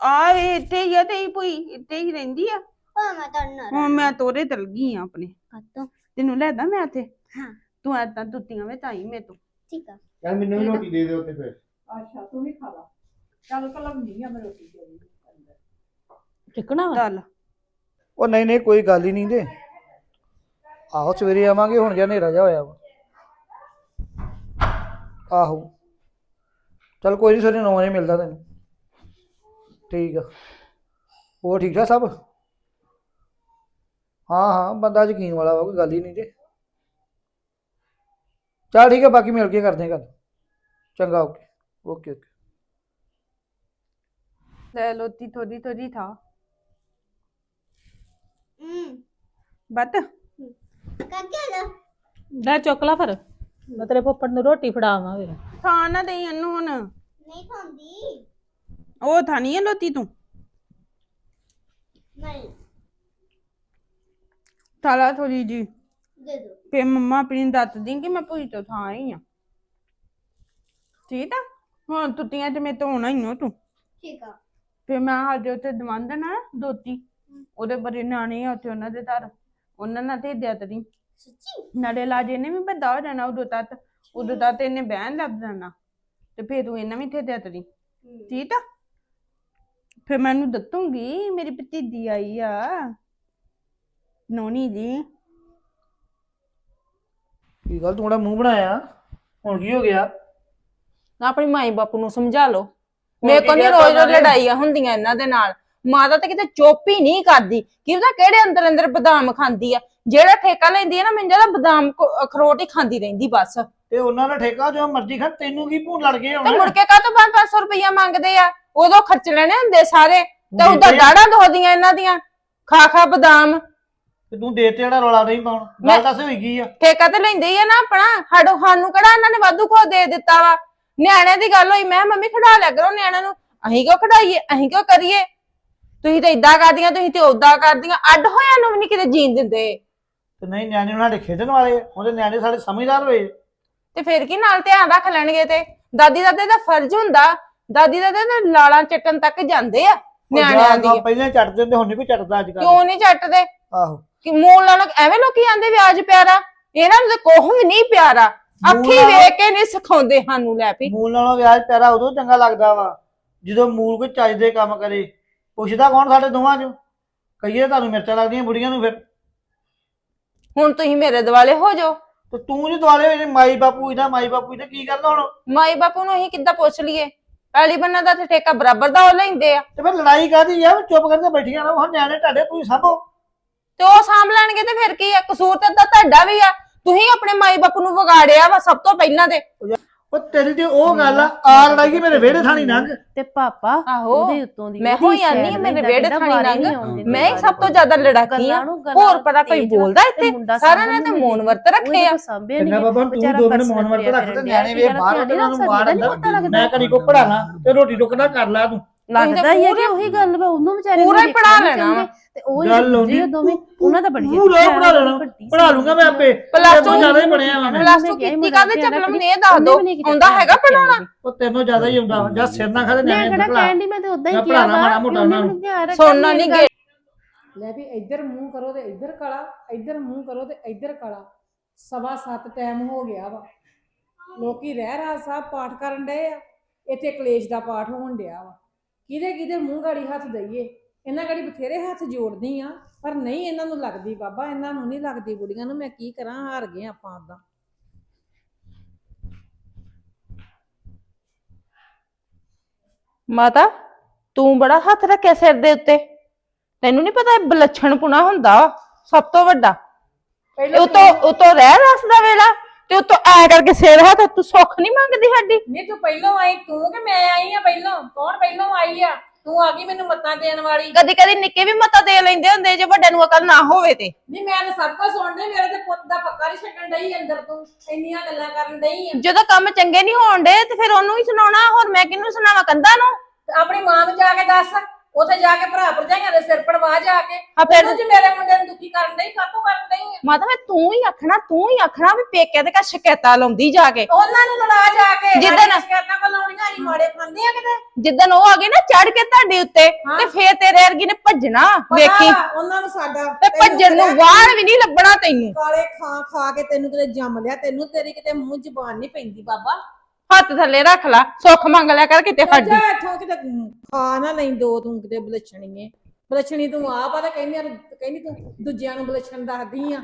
ਆ ਇਹ ਇੱਥੇ ਹੀ ਆ ਤੇ ਹੀ ਭੂਈ ਇੱਥੇ ਹੀ ਰਹਿੰਦੀ ਆ। ਉਹ ਮੈਂ ਤਾਂ ਨਾ ਹੁਣ ਮੈਂ ਤੋਰੇ ਤਲ ਗਈ ਆ ਆਪਣੇ। ਕਾਤੋਂ? ਤੈਨੂੰ ਲੈਦਾ ਮੈਂ ਇੱਥੇ? ਹਾਂ। ਤੂੰ ਐਦਾਂ ਤੁੱਤੀਆਂ ਵਿੱਚ ਆਈ ਮੇਰੇ ਤੋਂ। ਠੀਕ ਆ। ਚੱਲ ਮੈਨੂੰ ਵੀ ਰੋਟੀ ਦੇ ਦਿਓ ਤੇ ਫਿਰ। ਅੱਛਾ ਤੂੰ ਵੀ ਖਾ ਲਾ। ਚੱਲ ਕਲਮ ਨਹੀਂ ਆ ਮੈਂ ਰੋਟੀ ਦੇ ਦੀ ਚੁੱਕਣਾ ਵਾ? ਚੱਲ। ਉਹ ਨਹੀਂ ਨਹੀਂ ਕੋਈ ਗੱਲ ਹੀ ਨਹੀਂ ਦੇ। ਆਹੋ ਸਵੇਰੇ ਆਵਾਂਗੇ ਹੁਣ ਜਾਂ ਹਨੇਰਾ ਜਾ ਹੋਇਆ ਵਾ। ਆਹੋ। ਚਲ ਕੋਈ ਨਹੀਂ ਸਵੇਰੇ 9 ਵਜੇ ਮਿਲਦਾ ਤੈਨੂੰ। ਠੀਕ ਆ। ਹੋਰ ਠੀਕ ਠਾਕ ਸਭ? ਹਾਂ ਹਾਂ ਬੰਦਾ ਯਕੀਨ ਵਾਲਾ ਵਾ ਕੋਈ ਗੱਲ ਹੀ ਨਹੀਂ ਤੇ ਚਲ ਠੀਕ ਹੈ ਬਾਕੀ ਮਿਲ ਕੇ ਕਰਦੇ ਹਾਂ ਗੱਲ। ਚੰਗਾ ਓਕੇ ਓਕੇ ਓਕੇ। ਲੈ ਲੋਤੀ ਥੋੜੀ ਥੋੜੀ ਥਾ। ਹੂੰ। ਬੱਤ। ਕਾਕੇ ਲਾ ਲੈ ਚੁੱਕ ਲਾ ਫਿਰ। ਮੈਂ ਤੇਰੇ ਫੁੱਫੜ ਨੂੰ ਰੋਟੀ ਫੜਾਵਾਂ ਫਿਰ। ਨਾ ਦੇਈ ਇਹਨੂੰ ਹੁਣ। ਨਹੀਂ ਖਾਂਦੀ। ਉਹ ਥਾਂ ਨਹੀਂ ਹੈ ਲੋਤੀ ਤੂੰ? ਨਹੀਂ। ਥਾਲਾ ਥੋੜੀ ਜੀ ਦੇ ਦੋ। ਫੇ ਮੰਮਾ ਆਪਣੀ ਦੱਤ ਦੀ ਕਿ ਮੈਂ ਭੂਈ ਤੋਂ ਥਾਂ ਆਈ ਆ। ਠੀਕ ਆ? ਹੁਣ ਤੁੱਤੀਆਂ ਤੇ ਮੈਂ ਤੋਂ ਹੋਣਾ ਹੀ ਆ ਤੂੰ। ਠੀਕ ਆ। ਫੇ ਮੈਂ ਹਾਜੇ ਉੱਤੇ ਦਵੰਦ ਨਾ ਦੋਤੀ। ਉਹਦੇ ਬੜੇ ਨਿਆਣੇ ਆ ਉੱਥੇ ਉਹਨਾਂ ਦੇ ਘਰ। ਉਹਨਾਂ ਨਾਲ ਤੇ ਦਿਆ ਤਰੀ। ਸੱਚੀ? ਨਾਲੇ ਲਾਜੇ ਨੇ ਵੀ ਵੱਡਾ ਹੋ ਜਾਣਾ ਉਦੋਂ ਤੱਕ। ਉਦੋਂ ਤੱਕ ਇਹਨੇ ਬਹਿਣ ਲੱਗ ਜਾਣਾ। ਤੇ ਫੇਰ ਤੂੰ ਇਹਨਾਂ ਵੀ ਤੇ ਦਿਆ ਤਰੀ ਠੀਕ ਆ? ਫੇਰ ਮੈਨੂੰ ਦੱਤੂਗੀ ਮੇਰੀ ਭਤੀਜੀ ਆਈ ਆ। ਨੋਨੀ ਜੀ। ਕੀ ਗੱਲ ਤੂੰ ਬੜਾ ਮੂੰਹ ਬਣਾਇਆ? ਹੁਣ ਕੀ ਹੋ ਗਿਆ? ਨਾ ਆਪਣੀ ਮਾਈ ਬਾਪੂ ਨੂੰ ਸਮਝਾ ਲਓ। ਮੇਰੇ ਕੀ ਕੋਲ ਨਹੀਂ ਰੋਜ਼ ਰੋਜ਼ ਉਹਨਾਂ? ਲੜਾਈਆਂ ਹੁੰਦੀਆਂ ਇਹਨਾਂ ਦੇ ਨਾਲ। ਮਾਤਾ ਤਾਂ ਕਿਤੇ ਚੁੱਪ ਹੀ ਨਹੀਂ ਕਰਦੀ। ਕਿ ਉਹਦਾ ਕਿਹੜੇ ਅੰਦਰ ਅੰਦਰ ਬਦਾਮ ਖਾਂਦੀ ਆ। ਜਿਹੜਾ ਠੇਕਾ ਲੈਂਦੀ ਹੈ ਨਾ ਮੈਨੂੰ ਜਿਹੜਾ ਬਦਾਮ ਕੋ- ਅਖਰੋਟ ਹੀ ਖਾਂਦੀ ਰਹਿੰਦੀ ਬਸ। ਤੇ ਤੇ ਉਹਨਾਂ ਦਾ ਠੇਕਾ ਜੋ ਮਰਜ਼ੀ ਖਾ ਤੈਨੂੰ ਕੀ ਭੂਣ ਲੜ ਗਏ ਹੁਣ ਮੁੜ ਕੇ ਕਾਹ ਤੋਂ 5-500 ਰੁਪਈਆ ਮੰਗਦੇ ਆ? ਉਦੋਂ ਖਰਚ ਲੈਣੇ ਹੁੰਦੇ ਸਾਰੇ। ਤੇ ਦੇ ਉਹਦਾ ਦੇ। ਦਾੜਾਂ ਦੋਦੀਆਂ ਇਹਨਾਂ ਦੀਆਂ। ਖਾ ਖਾ ਬਦਾਮ। ਤੇ ਤੂੰ ਦੇ ਤੇ ਜਿਹੜਾ ਰੌਲਾ ਨਹੀਂ ਪਾਉਣ। ਮੈਂ- ਗੱਲ ਦੱਸ ਹੋਈ ਕੀ ਆ? ਠੇਕਾ ਤੇ ਲੈਂਦੇ ਹੀ ਆ ਨਾ ਆਪਣਾ। ਸਾਡੋ ਸਾਨੂੰ ਕਿਹੜਾ ਇਹਨਾਂ ਨੇ ਵਾਧੂ ਖੋ ਦੇ ਦਿੱਤਾ ਵਾ? ਨਿਆਣਿਆਂ ਦੀ ਗੱਲ ਹੋਈ ਮੈਂ ਕਿਹਾ ਮੰਮੀ ਖੜਾ ਲਿਆ ਕਰੋ ਨਿਆਣਿਆਂ ਨੂੰ। ਅਸੀਂ ਕਿਉਂ ਖੜਾਈਏ ਅਸੀਂ ਕਿਉਂ ਕਰੀਏ? ਤੁਸੀਂ ਤੇ ਇਦਾਂ ਕਰਦੀਆਂ ਤੁਸੀਂ ਤੇ ਉਦਾਂ ਕਰਦੀਆਂ। ਅੱਡ ਹੋਇਆਂ ਨੂੰ ਵੀ ਨਹੀਂ ਕਿਤੇ ਜੀਣ ਦਿੰਦੇ। ਤੇ ਨਹੀਂ ਨਿਆਣੇ ਉਹਨਾਂ ਦੇ ਖੇਡਣ ਵਾਲੇ ਆ, ਉਹਦੇ ਨਿਆਣੇ ਸਾਡੇ ਸਮਝਦਾਰ ਹੋਏ ਤੇ ਫਿਰ ਕੀ ਨਾਲ ਧਿਆਨ ਰੱਖ ਲੈਣਗੇ ਤੇ? ਦਾਦੀ ਦਾਦੇ ਦਾ ਫਰਜ਼ ਹੁੰਦਾ ਦਾਦੀ ਦਾਦੇ ਤਾਂ ਲਾਲਾਂ ਚੱਟਣ ਤੱਕ ਜਾਂਦੇ ਆ ਨਿਆਣਿਆਂ ਦੀ ਪਹਿਲਾਂ ਹੀ ਚੱਟ ਦਿੰਦੇ ਹੁਣ ਨਹੀਂ ਕੋਈ ਚੱਟਦਾ ਅੱਜ ਕੱਲ ਕਿਉਂ ਨਹੀਂ ਚੱਟਦੇ? ਆਹੋ। ਕਿ ਮੂਲ ਨਾਲ ਐਵੇਂ ਲੋਕੀ ਆਂਦੇ ਵਿਆਜ ਪਿਆਰਾ ਇਹਨਾਂ ਨੂੰ ਤਾਂ ਕੋਹ ਵੀ ਨਹੀਂ ਪਿਆਰਾ। ਅੱਖੀ ਵੇਖ ਕੇ ਨਹੀਂ ਸਿਖਾਉਂਦੇ ਸਾਨੂੰ ਲੈ ਪਈ ਮੂਲ ਨਾਲੋਂ ਵਿਆਜ ਪਿਆਰਾ ਉਦੋਂ ਚੰਗਾ ਲੱਗਦਾ ਵਾ ਜਦੋਂ ਮੂਲ ਕੋਈ ਚੱਜ ਦੇ ਕੰਮ ਕਰੇ। ਪੁੱਛਦਾ ਕੌਣ ਸਾਡੇ ਦੋਵਾਂ ਚੋਂ? ਕਹੀਏ ਤੁਹਾਨੂੰ ਮਿਰਚਾਂ ਲੱਗਦੀਆਂ ਬੁੜੀਆਂ ਨੂੰ ਫਿਰ। ਹੁਣ ਤੁਸੀਂ ਮੇਰੇ ਦਿਵਾਲੇ ਹੋ ਜਾਓ। ਤੇ ਤੂੰ ਜੀ ਦੁਆਲੇ ਨੇ ਮਾਈ ਬਾਪੂ ਇਹਦਾ ਮਾਈ ਬਾਪੂ ਇਹਦਾ ਕੀ ਕਰਨਾ ਹੁਣ? ਮਾਈ ਬਾਪੂ ਨੂੰ ਅਸੀਂ ਕਿੱਦਾਂ ਪੁੱਛ ਲਈਏ? ਪਹਿਲੀ ਬੰਨਾ ਦਾ ਤੇ ਠੇਕਾ ਬਰਾਬਰ ਦਾ ਉਹ ਲੈਂਦੇ ਆ। ਤੇ ਫਿਰ ਲੜਾਈ ਕਾਦੀ ਆ? ਚੁੱਪ ਕਰਕੇ ਬੈਠੀਆਂ ਰਹੋ ਹੁਣ ਨਿਆਣੇ ਤੁਹਾਡੇ ਤੁਸੀਂ ਸਾਂਭੋ। ਤੇ ਉਹ ਸਾਂਭ ਲੈਣਗੇ ਤੇ ਫਿਰ ਕੀ ਆ? ਕਸੂਰ ਤਾਂ ਤੁਹਾਡਾ ਵੀ ਆ। ਤੁਸੀਂ ਆਪਣੇ ਮਾਈ ਬਾਪੂ ਨੂੰ ਵਿਗਾੜਿਆ ਵਾ ਸਭ ਤੋਂ ਪਹਿਲਾਂ ਤੇ। ਉਹ ਤੇਰੀ ਤੇ ਉਹ ਗੱਲ ਆ ਆ ਲੜਾਈ ਮੇਰੇ ਵਿਹੜੇ ਥਾਣੀ ਲੰਘ ਤੇ ਪਾਪਾ ਆਹੋ ਉਹਦੇ ਉੱਤੋਂ ਦੀ ਮੈਂ ਉਹਦੀ ਹੋਈ ਆਨੀ ਮੇਰੇ ਵਿਹੜੇ ਥਾਣੀ ਵਾਰੀ ਲੰਘ। ਨਹੀਂ ਆਉਂਦੀ ਮੈਂ ਹੀ। ਸਭ ਤੋਂ ਜ਼ਿਆਦਾ ਲੜਾਕੀ ਆ। ਗੱਲਾਂ ਨੂੰ ਗੱਲਾਂ ਹੋਰ ਪਤਾ ਕੋਈ ਤੇਜ਼ ਬੋਲਦਾ ਤੇ ਇੱਥੇ ਮੁੰਡਾ ਸਾਰਿਆਂ ਨੇ ਤੇ ਮੌਨ ਵਰਤ ਰੱਖੇ ਆ। ਚੰਗਾ ਬਾਬਾ ਤੂੰ ਦੋ ਮਿੰਟ ਮੌਨ ਵਰਤ ਰੱਖ ਤੇ ਨਿਆਣੇ ਵੇ ਬਾਹਰ ਉਹਨਾਂ ਨੂੰ ਮਾਰ ਅੰਦਰ ਮੈਂ ਕਦੀ ਕੋ ਪੜਾਣਾ ਤੇ ਰੋਟੀ ਟੁੱਕ ਨਾ ਕਰ ਲਾ ਤੂੰ। ਲੱਗਦਾ ਹੀ ਹੈ ਕਿ ਉਹੀ ਗੱਲ ਵਾ ਉਹਨੂੰ ਵਿਚਾਰੇ ਨੂੰ ਪੂਰਾ ਹੀ ਦੇਖਣਾ ਪੜ੍ਹਾ ਨੀ ਲੈਣਾ ਵਾ। ਚਾਹੁੰਦੇ, ਤੇ ਉਹ ਗੱਲ ਜਿਹੜੇ ਹੁੰਦੀ- ਦੋਵੇਂ ਉਹਨਾਂ ਦਾ ਬੜੀ ਪੂਰਾ ਪੜਾ ਲੈਣਾ। ਪੜਾ ਲੂੰਗਾ ਮੈਂ ਆਪੇ। Plus ਤੈਨੂੰ two- ਜ਼ਿਆਦਾ ਹੀ ਬਣਿਆ ਵਾ। ਮੈਂ। ਪਲੱਸ ਟੂ ਕੀਤੀ ਕਾਹਦੇ ਚੱਪਲ ਮੈਨੂੰ ਇਹ ਦੱਸ ਦੋ? ਆਉਂਦਾ ਹੈਗਾ ਪੜਾਉਣਾ ਉਹ ਤੈਨੂੰ ਜ਼ਿਆਦਾ ਹੀ ਆਉਂਦਾ ਜਾਂ ਸਿਰ ਨਾ ਖਾਦੇ ਮੈਂ ਨਿਆਣੇ ਕਿਹੜਾ ਪੜਾ ਕਹਿਣ ਦੀ ਮੈਂ ਤੇ ਉਦਾਂ ਹੀ ਮੈਂ ਕਿਹਾ ਪੜ੍ਹਾਉਣਾ ਵਾ ਮਾੜਾ ਮੋਟਾ ਉਹਨੇ ਉਹਨਾਂ ਮੈਨੂੰ ਧਿਆਨ ਰੱਖਿਆ ਸੁਣਨਾ ਮੇਰੀ ਨਹੀਂ ਗੱਲ। ਗੇ। ਲੈ ਵੀ ਇੱਧਰ ਮੂੰਹ ਕਰੋ ਤੇ ਇੱਧਰ ਕਾਲਾ ਇੱਧਰ ਮੂੰਹ ਕਰੋ ਤੇ ਇੱਧਰ ਕਾਲਾ। ਸਵਾ ਸੱਤ ਟਾਈਮ ਹੋ ਗਿਆ ਵਾ। ਲੋਕੀ ਰਹਿ ਰਾਜ ਸਾਹਿਬ ਪਾਠ ਕਰਨ ਡਏ ਆ। ਇੱਥੇ ਕਲੇਸ਼ ਦਾ ਪਾਠ ਹੋਣ ਡਿਆ ਵਾ। ਕਿਹਦੇ ਕਿਹਦੇ ਮੂੰਹ ਗਾੜੀ ਹੱਥ ਦਈਏ? ਇਹਨਾਂ ਗਾੜੀ ਬਥੇਰੇ ਹੱਥ ਜੋੜਦੀ ਆ ਪਰ ਨਹੀਂ ਇਹਨਾਂ ਨੂੰ ਲੱਗਦੀ ਬਾਬਾ ਇਹਨਾਂ ਨੂੰ ਨਹੀਂ ਲੱਗਦੀ ਬੁੜੀਆਂ ਨੂੰ ਮੈਂ ਕੀ ਕਰਾਂ ਹਾਰ ਗਏ ਆਪਾਂ ਆਪਦਾ। ਮਾਤਾ ਤੂੰ ਬੜਾ ਹੱਥ ਰੱਖਿਆ ਸਿਰ ਦੇ ਉੱਤੇ। ਤੈਨੂੰ ਨਹੀਂ ਪਤਾ ਇਹ ਬਲੱਛਣ ਪੁਣਾ ਹੁੰਦਾ ਵਾ, ਸਭ ਤੋਂ ਵੱਡਾ। ਪਹਿਲਾਂ ਉਤੋਂ ਉਤੋਂ ਰਹਿ ਰਸ ਦਾ ਵੇਲਾ। ਤੇ ਉਤੋਂ ਐ ਕਰਕੇ ਸਿਰ ਹੱਥ ਤੂੰ ਸੁੱਖ ਨਹੀਂ ਮੰਗਦੀ ਸਾਡੀ? ਨਹੀਂ ਤੂੰ ਪਹਿਲੋਂ ਆਈ ਤੂੰ ਕਿ ਮੈਂ ਆਈ ਆ ਪਹਿਲੋਂ? ਕੌਣ ਪਹਿਲੋਂ ਆਈ ਆ? ਤੂੰ ਆ ਗਈ ਮੈਨੂੰ ਮੱਤਾਂ ਦੇਣ ਵਾਲੀ। ਕਦੀ ਕਦੀ ਨਿੱਕੇ ਵੀ ਮਤਾ ਦੇ ਲੈਂਦੇ ਹੁੰਦੇ ਜੇ ਵੱਡੇ ਨੂੰ ਅਕਲ ਨਾ ਹੋਵੇ ਤੇ। ਨਹੀਂ ਮੈਂ ਤਾਂ ਸਭ ਕੁਝ ਸੁਣਦੀ ਮੇਰੇ ਤੇ ਪੁੱਤ ਦਾ ਪੱਕਾ ਨਹੀਂ ਛੱਡਣ ਡਈ ਅੰਦਰ ਤੂੰ। ਇੰਨੀਆਂ ਗੱਲਾਂ ਕਰਨ ਡਈ ਆ। ਜਦੋਂ ਕੰਮ ਚੰਗੇ ਨਹੀਂ ਹੋਣ ਡੇ ਤੇ ਫਿਰ ਉਹਨੂੰ ਹੀ ਸੁਣਾਉਣਾ ਹੋਰ ਮੈਂ ਕਿਹਨੂੰ ਸੁਣਾਵਾਂ ਕੰਦਾ ਨੂੰ? ਤੇ ਆਪਣੀ ਮਾਂ ਨੂੰ ਜਾ ਕੇ ਦੱਸ। ਉੱਥੇ ਜਾ ਕੇ ਭਰਾ ਭਰਜਾਈਆਂ ਦੇ ਸਿਰ ਪੜਵਾ ਜਾ ਕੇ ਆ ਫਿਰ ਜੀ ਮੇਰੇ ਮੁੰਡੇ ਨੂੰ ਦੁਖੀ ਕਰਨ ਡਈ ਕਾਤੋਂ ਕਰਨ ਡਈ ਆ? ਮਾਤਾ ਮੈਂ ਤੂੰ ਹੀ ਆਖਣਾ ਤੂੰ ਹੀ ਆਖਣਾ ਵੀ ਪੇਕਿਆਂ ਦੇ ਘਰ ਸ਼ਿਕਾਇਤਾਂ ਲਾਉਂਦੀ ਜਾ ਕੇ। ਉਹਨਾਂ ਨੂੰ ਲੜਾ ਜਾ ਕੇ ਜਿੱਦਣ- ਸਾਡੀਆਂ ਸ਼ਿਕਾਇਤਾਂ ਕੋ ਲਾਉਣੀਆਂ ਅਸੀਂ ਮਾੜੇ ਖਾਂਦੇ ਆ ਕਿਤੇ। ਜਿੱਦਣ ਉਹ ਆ ਗਏ ਨਾ ਚੜ ਕੇ ਤੁਹਾਡੇ ਉੱਤੇ ਹਾਂ। ਤੇ ਫੇਰ ਤੇਰੇ ਵਰਗੀ ਨੇ ਭੱਜਣਾ ਪਤਾ ਵੇਖੀ। ਵਾ ਉਹਨਾਂ ਨੂੰ ਸਾਡਾ ਤੇ ਤੈਨੂੰ ਭੱਜਣ ਨੂੰ ਵਾਰ ਵੀ ਨਹੀਂ ਲੱਭਣਾ ਤੈਨੂੰ। ਕਾਲੇ ਖਾ ਖਾ ਕੇ ਤੈਨੂੰ ਕਿਤੇ ਜੰਮ ਲਿਆ ਤੈਨੂੰ ਤੇਰੀ ਕਿਤੇ ਮੂੰਹ ਜ਼ਬਾਨ ਨਹੀਂ ਪੈਂਦੀ ਬਾਬਾ। ਹੱਥ ਥੱਲੇ ਰੱਖ ਲਾ ਸੁੱਖ ਮੰਗ ਲਿਆ ਕਰ ਕਿਤੇ ਸਾਡੀ ਜਾ ਇੱਥੋਂ ਕਿਤੇ ਖਾ ਨਾ ਲਈ ਦੋ ਤੂੰ ਕਿਤੇ ਬਲਛਣੀਏ ਬਲਛਣੀ ਤੂੰ ਆਪ ਆ ਤਾਂ ਕਹਿੰਦੀ ਆ ਕਹਿੰਦੀ ਤੂੰ ਦੂਜਿਆਂ ਨੂੰ ਬਲਛਣ ਦੱਸਦੀ ਆ।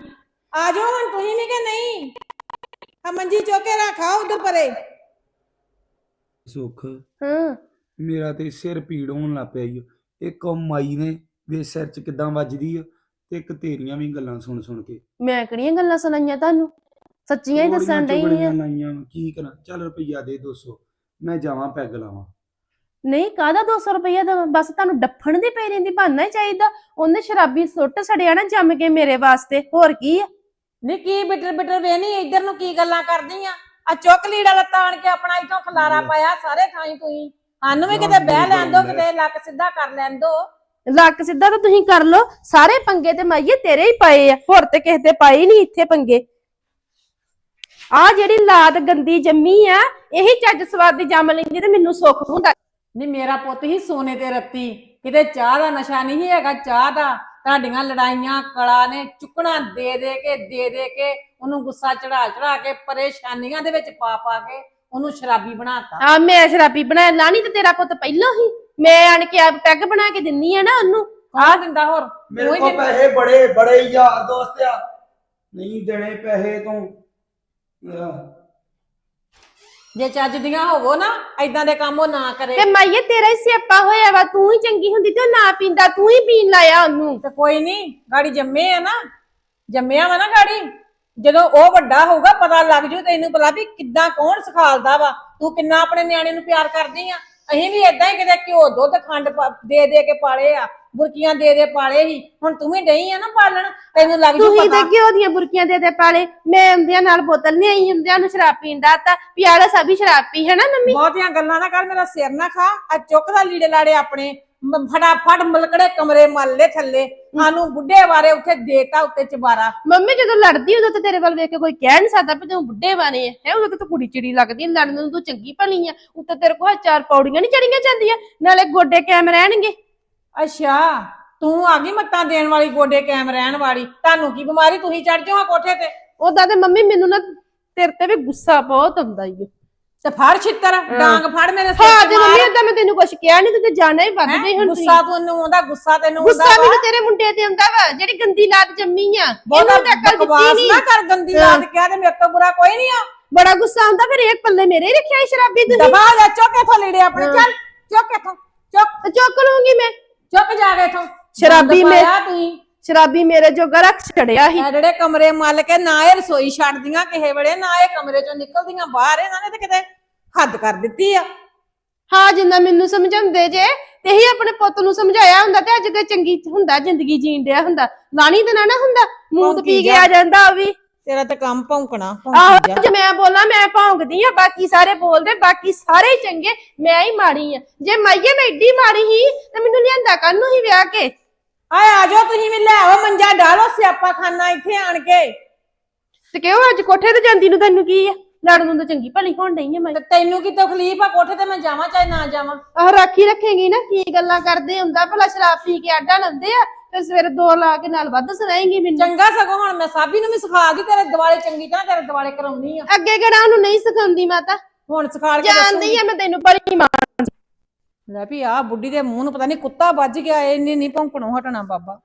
ਆ ਜਾਓ ਹੁਣ ਤੁਸੀਂ ਨਹੀਂ ਕਿ ਨਹੀਂ? ਆ ਮੰਜੀ ਚੁੱਕ ਕੇ ਰੱਖਾ ਉਧਰ ਪਰੇ। ਸੁੱਖ। ਹਾਂ। ਮੇਰਾ ਤੇ ਸਿਰ ਪੀੜ ਹੋਣ ਲੱਗ ਪਿਆ ਈ। ਇੱਕ ਉਹ ਮਾਈ ਨੇ ਵੇ ਸਿਰ 'ਚ ਕਿਦਾਂ ਵੱਜਦੀ ਆ ਤੇ ਇੱਕ ਤੇਰੀਆਂ ਵੀ ਗੱਲਾਂ ਸੁਣ ਸੁਣ ਕੇ। ਮੈਂ ਕਿਹੜੀਆਂ ਗੱਲਾਂ ਸੁਣਾਈਆਂ ਤੁਹਾਨੂੰ? ਸੱਚੀਆਂ ਹੀ ਦੱਸਣ ਡਈ ਆ। ਲਾਈਆਂ ਵਾਂ, ਕੀ ਕਰਾਂ? ਚੱਲ ਰੁਪਈਆ ਦੇ 200 ਮੈਂ ਜਾਵਾਂ ਪੈਗ ਲਾਵਾਂ। ਨਹੀਂ ਕਾਹਦਾ 200 ਰੁਪਇਆ ਦਵਾਂ? ਬਸ ਤੁਹਾਨੂੰ ਡੱਫਣ ਦੀ ਪੈ ਰਹਿੰਦੀ ਬਹਾਨਾ ਹੀ ਚਾਹੀਦਾ। ਉਹਨੇ ਸ਼ਰਾਬੀ ਸੁੱਟ ਸੜਿਆ ਨਾ ਜੰਮ ਕੇ ਮੇਰੇ ਵਾਸਤੇ। ਹੋਰ ਕੀ ਆ? ਨੀ ਕੀ ਬਿਟਰ ਬਿਟਰ ਵੇਨੀ ਇੱਧਰ ਨੂੰ ਕੀ ਗੱਲਾਂ ਕਰਦੀ ਆ? ਆ ਚੁੱਕ ਲੀੜਾ ਲੱਤਾਂ ਆਣ ਕੇ ਆਪਣਾ ਇਥੋਂ ਖਲਾਰਾ ਪਾਇਆ ਸਾਰੇ ਥਾਈ ਤੂੰ ਸਾਨੂੰ ਵੀ ਕਿਤੇ ਬਹਿ ਲੈਣ ਦੋ ਕਿਤੇ ਲੱਕ ਸਿੱਧਾ ਕਰ ਲੈਣ ਦੋ। ਲੱਕ ਸਿੱਧਾ ਤਾਂ ਤੁਸੀਂ ਕਰ ਲਓ। ਸਾਰੇ ਪੰਗੇ ਤੇ ਮਾਈਏ ਤੇਰੇ ਹੀ ਪਏ ਆ। ਹੋਰ ਤੇ ਕਿਸੇ ਤੇ ਪਾਏ ਨਹੀਂ ਇੱਥੇ ਪੰਗੇ। ਆ ਜਿਹੜੀ ਲਾਦ ਗੰਦੀ ਜੰਮੀ ਆ ਇਹੀ ਚੱਜ ਸਵਾਦ ਦੀ ਜੰਮ ਲੈਂਦੀ ਤੇ ਮੈਨੂੰ ਸੁੱਖ ਹੁੰਦਾ। ਨੀ ਮੇਰਾ ਪੁੱਤ ਹੀ ਸੋਨੇ ਤੇ ਰੱਤੀ ਕਿਤੇ ਚਾਹ ਦਾ ਨਸ਼ਾ ਨਹੀਂ ਹੈਗਾ ਚਾਹ ਦਾ। ਤੁਹਾਡੀਆਂ ਲੜਾਈਆਂ ਕਲਾ ਨੇ ਚੁੱਕਣਾ ਦੇ ਦੇ ਕੇ ਦੇ ਦੇ ਕੇ ਉਹਨੂੰ ਗੁੱਸਾ ਚੜਾ ਚੜਾ ਕੇ ਪਰੇਸ਼ਾਨੀਆਂ ਦੇ ਵਿੱਚ ਪਾ ਪਾ ਕੇ ਉਹਨੂੰ ਸ਼ਰਾਬੀ ਬਣਾਤਾ। ਆ ਮੈਂ ਸ਼ਰਾਬੀ ਬਣਾਇਆ ਲਾਣੀ ਤੇ ਤੇਰਾ ਪੁੱਤ ਪਹਿਲਾਂ ਹੀ। ਮੈਂ ਆਣ ਕੇ ਆਪ ਪੈਗ ਬਣਾ ਕੇ ਦਿੰਨੀ ਆ ਨਾ ਉਹਨੂੰ। ਆ ਦਿੰਦਾ ਹੋਰ? ਮੇਰੇ ਕੋਲ। ਪੈਸੇ ਬੜੇ ਬੜੇ ਯਾਰ ਦੋਸਤ ਆ। ਨਹੀਂ ਦੇਣੇ ਪੈਸੇ ਤੂੰ। ਜੇ ਚੱਜ ਦੀਆਂ ਹੋਵੋ ਨਾ ਐਦਾਂ ਦੇ ਕੰਮ ਉਹ ਨਾ ਕਰੇ। ਤੇ ਮਾਈਏ ਤੇਰਾ ਹੀ ਸਿਆਪਾ ਹੋਇਆ ਵਾ ਤੂੰ ਹੀ ਚੰਗੀ ਹੁੰਦੀ ਤੇ ਉਹ ਨਾ ਪੀਂਦਾ ਤੂੰ ਹੀ ਪੀਣ ਲਾਇਆ ਉਹਨੂੰ। ਤੇ ਕੋਈ ਨਹੀਂ ਗਾੜੀ ਜੰਮੇ ਆ ਨਾ। ਜੰਮਿਆ ਵਾ ਨਾ ਗਾੜੀ ਜਦੋਂ ਉਹ ਵੱਡਾ ਹੋਊਗਾ ਪਤਾ ਲੱਗ ਜੂ ਤੈਨੂੰ ਪਤਾ ਵੀ ਕਿੱਦਾਂ ਕੌਣ ਸਿਖਾਲਦਾ ਵਾ। ਤੂੰ ਕਿੰਨਾ ਆਪਣੇ ਨਿਆਣੇ ਨੂੰ ਪਿਆਰ ਕਰਦੀ ਆ। ਅਸੀਂ ਵੀ ਏਦਾਂ ਹੀ ਕਿਤੇ ਘਿਓ ਦੁੱਧ ਖੰਡ ਪਾ- ਦੇ ਦੇ ਕੇ ਪਾਲੇ ਆ। ਬੁਰਕੀਆਂ ਦੇ ਦੇ ਪਾਲੇ ਸੀ ਹੁਣ ਤੂੰ ਵੀ ਡਈ ਆ ਨਾ ਪਾਲਣ ਤੈਨੂੰ ਲੱਗ ਜੂ ਤੁਸੀਂ ਪਤਾ। ਤੇ ਦੀਆਂ ਬੁਰਕੀਆਂ ਦੇ ਦੇ ਪਾਲੇ। ਮੈਂ ਹੁੰਦਿਆਂ ਨਾਲ ਬੋਤਲ ਨਹੀਂ ਆਈ ਹੁੰਦਿਆਂ ਨੂੰ ਸ਼ਰਾਬ ਪੀਣ ਦਾ ਤਾਂ ਪਿਆਲਾ ਸਭ ਹੀ ਸ਼ਰਾਬ ਪੀ ਹੈ ਨਾ ਮੰਮੀ? ਬਹੁਤੀਆਂ ਗੱਲਾਂ ਨਾ ਕਰ ਮੇਰਾ ਸਿਰ ਨਾ ਖਾ। ਆ ਚੁੱਕਦਾ ਲੀੜੇ ਲਾੜੇ ਆਪਣੇ। ਮ- ਫਟਾਫਟ ਮਲਕੜੇ ਕਮਰੇ ਮੱਲੇ ਥੱਲੇ। ਸਾਨੂੰ ਬੁੱਢੇ ਬਾਰੇ ਉੱਥੇ ਦੇਤਾ ਉੱਤੇ ਚਬਾਰਾ। ਮੰਮੀ ਜਦੋਂ ਲੜਦੀ ਉਦੋਂ ਤਾਂ ਤੇਰੇ ਵੱਲ ਵੇਖ ਕੇ ਕੋਈ ਕਹਿ ਨਹੀਂ ਸਕਦਾ ਵੀ ਤੂੰ ਬੁੱਢੇ ਬਾਨੇ ਹੈ ਹੈਂ, ਉਦੋਂ ਤਾਂ ਤੂੰ ਕੁੜੀ ਚਿੜੀ ਲੱਗਦੀ ਹੈ, ਲੜਨ ਨੂੰ ਤੂੰ ਚੰਗੀ ਭਲੀ ਆ ਉੱਤੇ ਤੇਰੇ ਕੋਲ ਚਾਰ ਪੌੜੀਆਂ ਨਹੀਂ ਚੜੀਆਂ ਜਾਂਦੀਆਂ ਨਾਲੇ ਗੋਡੇ ਕੈਮ ਰਹਿਣਗੇ। ਅੱਛਾ ਤੂੰ ਆ ਗਈ ਮੱਤਾਂ ਦੇਣ ਵਾਲੀ ਗੋਡੇ ਕੈਮ ਰਹਿਣ ਵਾਲੀ। ਤੁਹਾਨੂੰ ਕੀ ਬਿਮਾਰੀ? ਤੁਸੀਂ ਚੜ ਜਾਓ ਕੋਠੇ ਤੇ। ਉਦਾਂ ਤੇ ਮੰਮੀ ਮੈਨੂੰ ਨਾ ਤੇਰੇ ਤੇ ਵੀ ਗੁੱਸਾ ਬਹੁਤ ਆਉਂਦਾ ਈ ਓ। ਤੇ ਫੜ ਛਿੱਤਰ ਡਾਂਗ ਫੜ ਮੇਰੇ ਸਿਰ ਹਾਂ ਤੇ ਤੇ ਮੰਮੀ ਮਾਰ। ਉਦਾਂ ਮੈਂ ਤੈਨੂੰ ਕੁਛ ਕਿਹਾ ਨਹੀਂ ਤੂੰ ਜਾਣਾ ਹੀ ਵੱਧ ਹੈਂ? ਗਈ ਹੁਣ ਗੁੱਸਾ ਤੈਨੂੰ ਆਉਂਦਾ ਗੁੱਸਾ ਤੈਨੂੰ ਗੁੱਸਾ ਆਉਂਦਾ ਵਾ। ਮੈਨੂੰ ਤੇਰੇ ਮੁੰਡੇ ਤੇ ਆਉਂਦਾ ਵਾ ਜਿਹੜੀ ਗੰਦੀ ਲਾਤ ਜੰਮੀ ਆ ਇਹਨੂੰ ਤਾਂ ਅਕਲ ਦਿੱਤੀ ਬਕਵਾਸ ਨਹੀਂ ਨਾ ਕਰ ਗੰਦੀ। ਲਾਦ ਕਿਹਾ ਤੇ ਮੇਰੇ ਤੋਂ ਬੁਰਾ ਕੋਈ ਨਹੀਂ ਆ। ਬੜਾ ਗੁੱਸਾ ਆਉਂਦਾ ਫਿਰ ਇੱਕ ਪੱਲੇ ਮੇਰੇ ਹੀ ਰੱਖਿਆ ਸੀ ਸ਼ਰਾਬੀ ਤੁਸੀਂ। ਦਬਾ ਜਾ ਚੁੱਕ ਇਥੋਂ ਲੀੜੇ ਆਪਣੇ। ਚੱਲ ਚੁੱਕ ਇਥੋਂ ਚੁੱਕ। ਤੇ ਚੁੱਕ ਲੂੰਗੀ ਮੈਂ। ਚੁੱਕ ਜਾ ਕੇ ਇਥੋਂ। ਸ਼ਰਾਬੀ ਮੈਂ- ਤੂੰ ਸ਼ਰਾਬੀ ਮੇਰੇ ਜੋਗਾ ਰੱਖ ਛੜਿਆ ਸੀ। ਇਹ ਜਿਹੜੇ ਕਮਰੇ ਮੱਲ ਕੇ ਨਾ ਇਹ ਰਸੋਈ ਛੱਡਦੀਆਂ ਕਿਸੇ ਵੇਲੇ ਨਾ ਇਹ ਕਮਰੇ ਚੋਂ ਨਿਕਲਦੀਆਂ ਬਾਹਰ ਇਹਨਾਂ ਨੇ ਤੇ ਕਿਤੇ ਹੱਦ ਕਰ ਦਿੱਤੀ ਆ। ਹਾਂ ਜਿੰਨਾ ਮੈਨੂੰ ਸਮਝਾਉਂਦੇ ਜੇ ਤੇ ਹੀ ਆਪਣੇ ਪੁੱਤ ਨੂੰ ਸਮਝਾਇਆ ਹੁੰਦਾ ਤੇ ਅੱਜ ਤੇ ਚੰਗੀ ਹੁੰਦਾ ਜ਼ਿੰਦਗੀ ਜੀਣ ਡਿਆ ਹੁੰਦਾ। ਲਾਣੀ ਤੇ ਨਾ ਨਾ ਹੁੰਦਾ ਮੂੰਹ ਤੇ ਪੀ ਕੇ। ਆ ਜਾਂਦਾ ਉਹ ਵੀ। ਤੇਰਾ ਤਾਂ ਕੰਮ ਭੌਂਕਣਾ ਆਹੋ ਭੌਂਕੀ ਜਾ। ਜੇ ਮੈਂ ਬੋਲਾਂ ਮੈਂ ਭੌਂਕਦੀ ਆ ਬਾਕੀ ਸਾਰੇ ਬੋਲਦੇ ਬਾਕੀ ਸਾਰੇ ਹੀ ਚੰਗੇ ਮੈਂ ਹੀ ਮਾੜੀ ਆ। ਜੇ ਮਾਈਏ ਮੈਂ ਏਡੀ ਮਾੜੀ ਹੀ ਤੇ ਮੈਨੂੰ ਲਿਆਂਦਾ ਕਾਹਨੂੰ ਹੀ ਵਿਆਹ ਕੇ? ਆਏ ਆ ਜਾਓ ਤੁਸੀਂ ਵੀ ਲੈ ਆਓ ਮੰਜਾ ਡਾਲੋ ਸਿਆਪਾ ਖਾਨਾ ਇੱਥੇ ਆਣ ਕੇ। ਤੇ ਕਿਉਂ ਅੱਜ ਕੋਠੇ ਤੇ ਜਾਂਦੀ ਨੂੰ ਤੈਨੂੰ ਕੀ ਆ? ਲੜਨ ਨੂੰ ਤਾਂ ਚੰਗੀ ਭਲੀ ਹੋਣ ਡਈ ਆ ਮੈਂ। ਤੇ ਤੈਨੂੰ ਕੀ ਤਕਲੀਫ ਆ ਕੋਠੇ ਤੇ ਮੈਂ ਜਾਵਾਂ ਚਾਹੇ ਨਾ ਜਾਵਾਂ? ਆਹ ਰਾਖੀ ਰੱਖੇਗੀ ਨਾ ਕੀ ਗੱਲਾਂ ਕਰਦੇ ਹੁੰਦਾ? ਭਲਾ ਸ਼ਰਾਬ ਪੀ ਕੇ ਆਡਾ ਲੰਦੇ ਆ ਤੇ ਸਵੇਰੇ ਦੋ ਲਾ ਕੇ ਨਾਲ ਵੱਧ ਸੁਣਾਏਗੀ ਮੈਨੂੰ। ਚੰਗਾ ਸਗੋਂ ਹੁਣ ਮੈਂ ਸਾਬੀ ਨੂੰ ਵੀ ਸਿਖਾ ਦੀ ਤੇਰੇ ਦਿਵਾਲੇ ਚੰਗੀ ਤਰ੍ਹਾਂ ਤੇਰੇ ਦਿਵਾਲੇ ਕਰਾਉਣੀ ਆ। ਅੱਗੇ ਕਿਹੜਾ ਉਹਨੂੰ ਨਹੀਂ ਸਿਖਾਉਂਦੀ ਮਾਤਾ? ਹੁਣ ਸਿਖਾ ਕੇ ਜਾਣਦੀ। ਆ ਮੈਂ ਤੈਨੂੰ ਭਲੀ ਮਾਂ। ਲੈ ਵੀ ਆ ਬੁੱਢੀ ਦੇ ਮੂੰਹ ਨੂੰ ਪਤਾ ਨਹੀਂ ਕੁੱਤਾ ਵੱਜ ਗਿਆ ਇਹਨੇ ਨਹੀਂ ਭੌਂਕਣੋਂ ਹਟਣਾ ਬਾਬਾ।